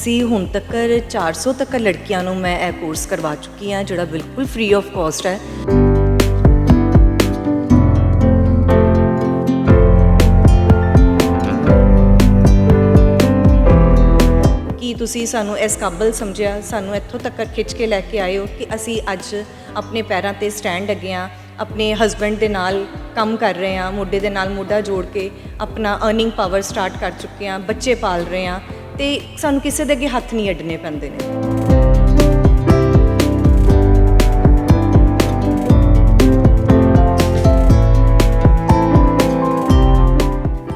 ਅਸੀਂ ਹੁਣ ਤੱਕ 400 ਤੱਕ ਲੜਕੀਆਂ ਨੂੰ ਮੈਂ ਇਹ ਕੋਰਸ ਕਰਵਾ ਚੁੱਕੀ ਹਾਂ, ਜਿਹੜਾ ਬਿਲਕੁਲ ਫ੍ਰੀ ਆਫ ਕਾਸਟ ਹੈ। ਕੀ ਤੁਸੀਂ ਸਾਨੂੰ ਇਸ ਕਾਬਲ ਸਮਝਿਆ? ਸਾਨੂੰ ਇੱਥੋਂ ਤੱਕ ਖਿੱਚ ਕੇ ਲੈ ਕੇ ਆਏ ਹੋ ਕਿ ਅਸੀਂ ਅੱਜ ਆਪਣੇ ਪੈਰਾਂ ਤੇ ਸਟੈਂਡ ਅੱਗੇ ਹਾਂ, ਆਪਣੇ ਹਸਬੰਡ ਦੇ ਨਾਲ ਕੰਮ ਕਰ ਰਹੇ ਹਾਂ, ਮੋਢੇ ਦੇ ਨਾਲ ਮੋਢਾ ਜੋੜ ਕੇ ਆਪਣਾ ਅਰਨਿੰਗ ਪਾਵਰ ਸਟਾਰਟ ਕਰ ਚੁੱਕੇ ਹਾਂ, ਬੱਚੇ ਪਾਲ ਰਹੇ ਹਾਂ। ਤੇ ਸਾਨੂੰ ਕਿਸੇ ਦੇ ਅੱਗੇ ਹੱਥ ਨਹੀਂ ਅੱਡਣੇ ਪੈਂਦੇ ਨੇ।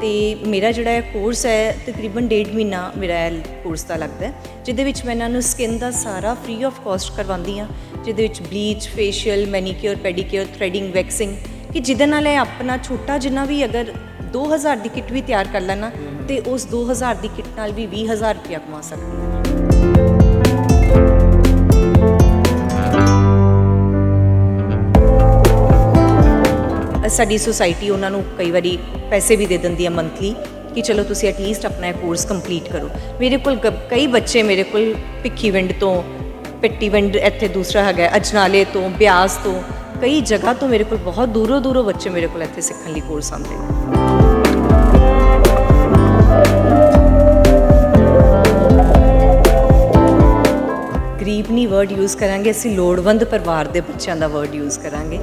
ਤੇ ਮੇਰਾ ਜਿਹੜਾ ਇਹ ਕੋਰਸ ਹੈ, ਤਕਰੀਬਨ ਡੇਢ ਮਹੀਨਾ ਮੇਰਾ ਕੋਰਸ ਦਾ ਲੱਗਦਾ ਜਿਹਦੇ ਵਿੱਚ ਮੈਂ ਇਹਨਾਂ ਨੂੰ ਸਕਿਨ ਦਾ ਸਾਰਾ ਫ੍ਰੀ ਆਫ ਕਾਸਟ ਕਰਵਾਉਂਦੀ ਹਾਂ, ਜਿਹਦੇ ਵਿੱਚ bleach facial manicure pedicure threading waxing ਕਿ ਜਿਹਦੇ ਨਾਲ ਇਹ ਆਪਣਾ ਛੋਟਾ ਜਿੰਨਾ ਵੀ ਅਗਰ 2000 ਦੀ ਕਿੱਟ ਵੀ ਤਿਆਰ ਕਰ ਲੈਣਾ ਤੇ ਉਸ 2000 ਦੀ ਕਿੱਟ ਨਾਲ ਵੀ 20000 ਰੁਪਇਆ ਕਮਾ ਸਕਦੇ ਹਾਂ। ਸਾਡੀ ਸੁਸਾਇਟੀ ਉਹਨਾਂ ਨੂੰ ਕਈ ਵਾਰੀ ਪੈਸੇ ਵੀ ਦੇ ਦਿੰਦੀ ਹੈ ਮੰਥਲੀ ਕਿ ਚਲੋ ਤੁਸੀਂ ਐਟਲੀਸਟ ਆਪਣਾ ਇਹ ਕੋਰਸ ਕੰਪਲੀਟ ਕਰੋ। ਮੇਰੇ ਕੋਲ ਗ- ਕਈ ਬੱਚੇ ਮੇਰੇ ਕੋਲ ਭਿੱਖੀਵਿੰਡ ਤੋਂ ਪਿੱਟੀਵਿੰਡ ਇੱਥੇ ਦੂਸਰਾ ਹੈਗਾ ਅਜਨਾਲੇ ਤੋਂ, ਬਿਆਸ ਤੋਂ, ਕਈ ਜਗ੍ਹਾ ਤੋਂ ਮੇਰੇ ਕੋਲ ਬਹੁਤ ਦੂਰੋਂ ਦੂਰੋਂ ਬੱਚੇ ਮੇਰੇ ਕੋਲ ਇੱਥੇ ਸਿੱਖਣ ਲਈ ਕੋਰਸ ਆਉਂਦੇ ਨੇ। ਗਰੀਬ ਨਹੀਂ ਵਰਡ ਯੂਜ਼ ਕਰਾਂਗੇ, ਅਸੀਂ ਲੋੜਵੰਦ ਪਰਿਵਾਰ ਦੇ ਬੱਚਿਆਂ ਦਾ ਵਰਡ ਯੂਜ਼ ਕਰਾਂਗੇ।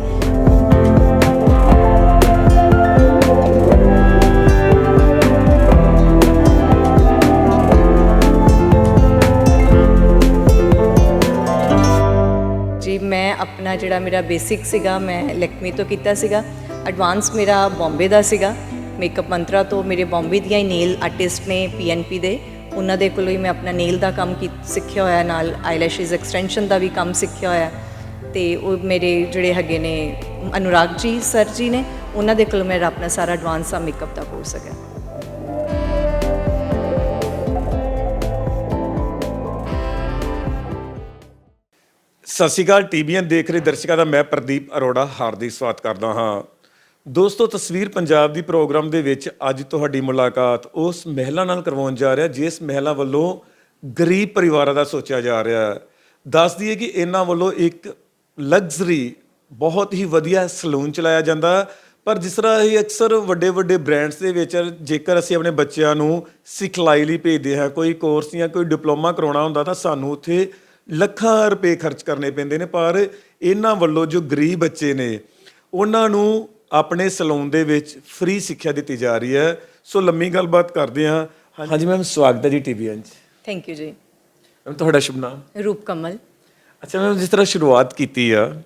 ਜੀ, ਮੈਂ ਆਪਣਾ ਜਿਹੜਾ ਮੇਰਾ ਬੇਸਿਕ ਸੀਗਾ, ਮੈਂ ਲੈਕਮੀ ਤੋਂ ਕੀਤਾ ਸੀਗਾ। ਐਡਵਾਂਸ ਮੇਰਾ ਬੰਬੇ ਦਾ ਸੀਗਾ। ਮੇਕਅਪ ਮੰਤਰਾ ਤੋਂ ਮੇਰੇ ਬੰਬੇ ਦੀਆਂ ਹੀ ਨੇਲ ਆਰਟਿਸਟ ਨੇ ਪੀਐਨਪੀ ਦੇ। ਉਹਨਾਂ ਦੇ ਕੋਲੋਂ ਹੀ ਮੈਂ ਆਪਣਾ ਨੇਲ ਦਾ ਕੰਮ ਕੀ ਸਿੱਖਿਆ ਹੋਇਆ, ਨਾਲ ਆਈਲੈਸ਼ਸ ਐਕਸਟੈਂਸ਼ਨ ਦਾ ਵੀ ਕੰਮ ਸਿੱਖਿਆ ਹੋਇਆ। ਤੇ ਉਹ ਮੇਰੇ ਜਿਹੜੇ ਹੈਗੇ ਨੇ, ਅਨੁਰਾਗ ਜੀ, ਸਰ ਜੀ ਨੇ, ਉਹਨਾਂ ਦੇ ਕੋਲੋਂ ਮੇਰਾ ਆਪਣਾ ਸਾਰਾ ਐਡਵਾਂਸ ਆ ਮੇਕਅਪ ਦਾ ਕੋਰਸ ਹੈਗਾ। ਸਤਿ ਸ਼੍ਰੀ ਅਕਾਲ ਟੀਵੀਐਨ ਦੇਖ ਰਹੇ ਦਰਸ਼ਕਾਂ ਦਾ ਮੈਂ ਪ੍ਰਦੀਪ ਅਰੋੜਾ, ਹਾਰਦਿਕ ਸਵਾਗਤ ਕਰਦਾ ਹਾਂ। ਦੋਸਤੋ, ਤਸਵੀਰ ਪੰਜਾਬ ਦੀ ਪ੍ਰੋਗਰਾਮ ਦੇ ਵਿੱਚ ਅੱਜ ਤੁਹਾਡੀ ਮੁਲਾਕਾਤ ਉਸ ਮਹਿਲਾ ਨਾਲ ਕਰਵਾਉਣ ਜਾ ਰਿਹਾ, ਜਿਸ ਮਹਿਲਾ ਵੱਲੋਂ ਗਰੀਬ ਪਰਿਵਾਰਾਂ ਦਾ ਸੋਚਿਆ ਜਾ ਰਿਹਾ ਹੈ। ਦੱਸ ਦਈਏ ਕਿ ਇਹਨਾਂ ਵੱਲੋਂ ਇੱਕ ਲਗਜ਼ਰੀ, ਬਹੁਤ ਹੀ ਵਧੀਆ ਸਲੂਨ ਚਲਾਇਆ ਜਾਂਦਾ ਪਰ ਜਿਸ ਤਰ੍ਹਾਂ ਇਹ ਅਕਸਰ ਵੱਡੇ ਵੱਡੇ ਬ੍ਰਾਂਡਸ ਦੇ ਵਿੱਚ, ਜੇਕਰ ਅਸੀਂ ਆਪਣੇ ਬੱਚਿਆਂ ਨੂੰ ਸਿਖਲਾਈ ਲਈ ਭੇਜਦੇ ਹਾਂ, ਕੋਈ ਕੋਰਸ ਜਾਂ ਕੋਈ ਡਿਪਲੋਮਾ ਕਰਾਉਣਾ ਹੁੰਦਾ ਤਾਂ ਸਾਨੂੰ ਉੱਥੇ ਲੱਖਾਂ ਰੁਪਏ ਖਰਚ ਕਰਨੇ ਪੈਂਦੇ ਨੇ। ਪਰ ਇਹਨਾਂ ਵੱਲੋਂ ਜੋ ਗਰੀਬ ਬੱਚੇ ਨੇ, ਉਹਨਾਂ ਨੂੰ ਆਪਣੇ ਸਲੂਨ ਦੇ ਵਿੱਚ ਫ੍ਰੀ ਸਿੱਖਿਆ ਦਿੱਤੀ ਜਾ ਰਹੀ ਹੈ। ਸੋ ਲੰਮੀ ਗੱਲਬਾਤ ਕਰਦੇ ਹਾਂ। ਹਾਂਜੀ। ਮੈਮ ਸਵਾਗਤ ਹੈ ਜੀ ਟੀਵੀਐਨ 'ਚ। ਥੈਂਕ ਯੂ ਜੀ। ਮੈਮ ਤੁਹਾਡਾ ਸ਼ੁਭ ਨਾਮ? ਰੂਪ ਕਮਲ। ਅੱਛਾ ਮੈਮ ਜਿਸ ਤਰ੍ਹਾਂ ਸ਼ੁਰੂਆਤ ਕੀਤੀ ਆ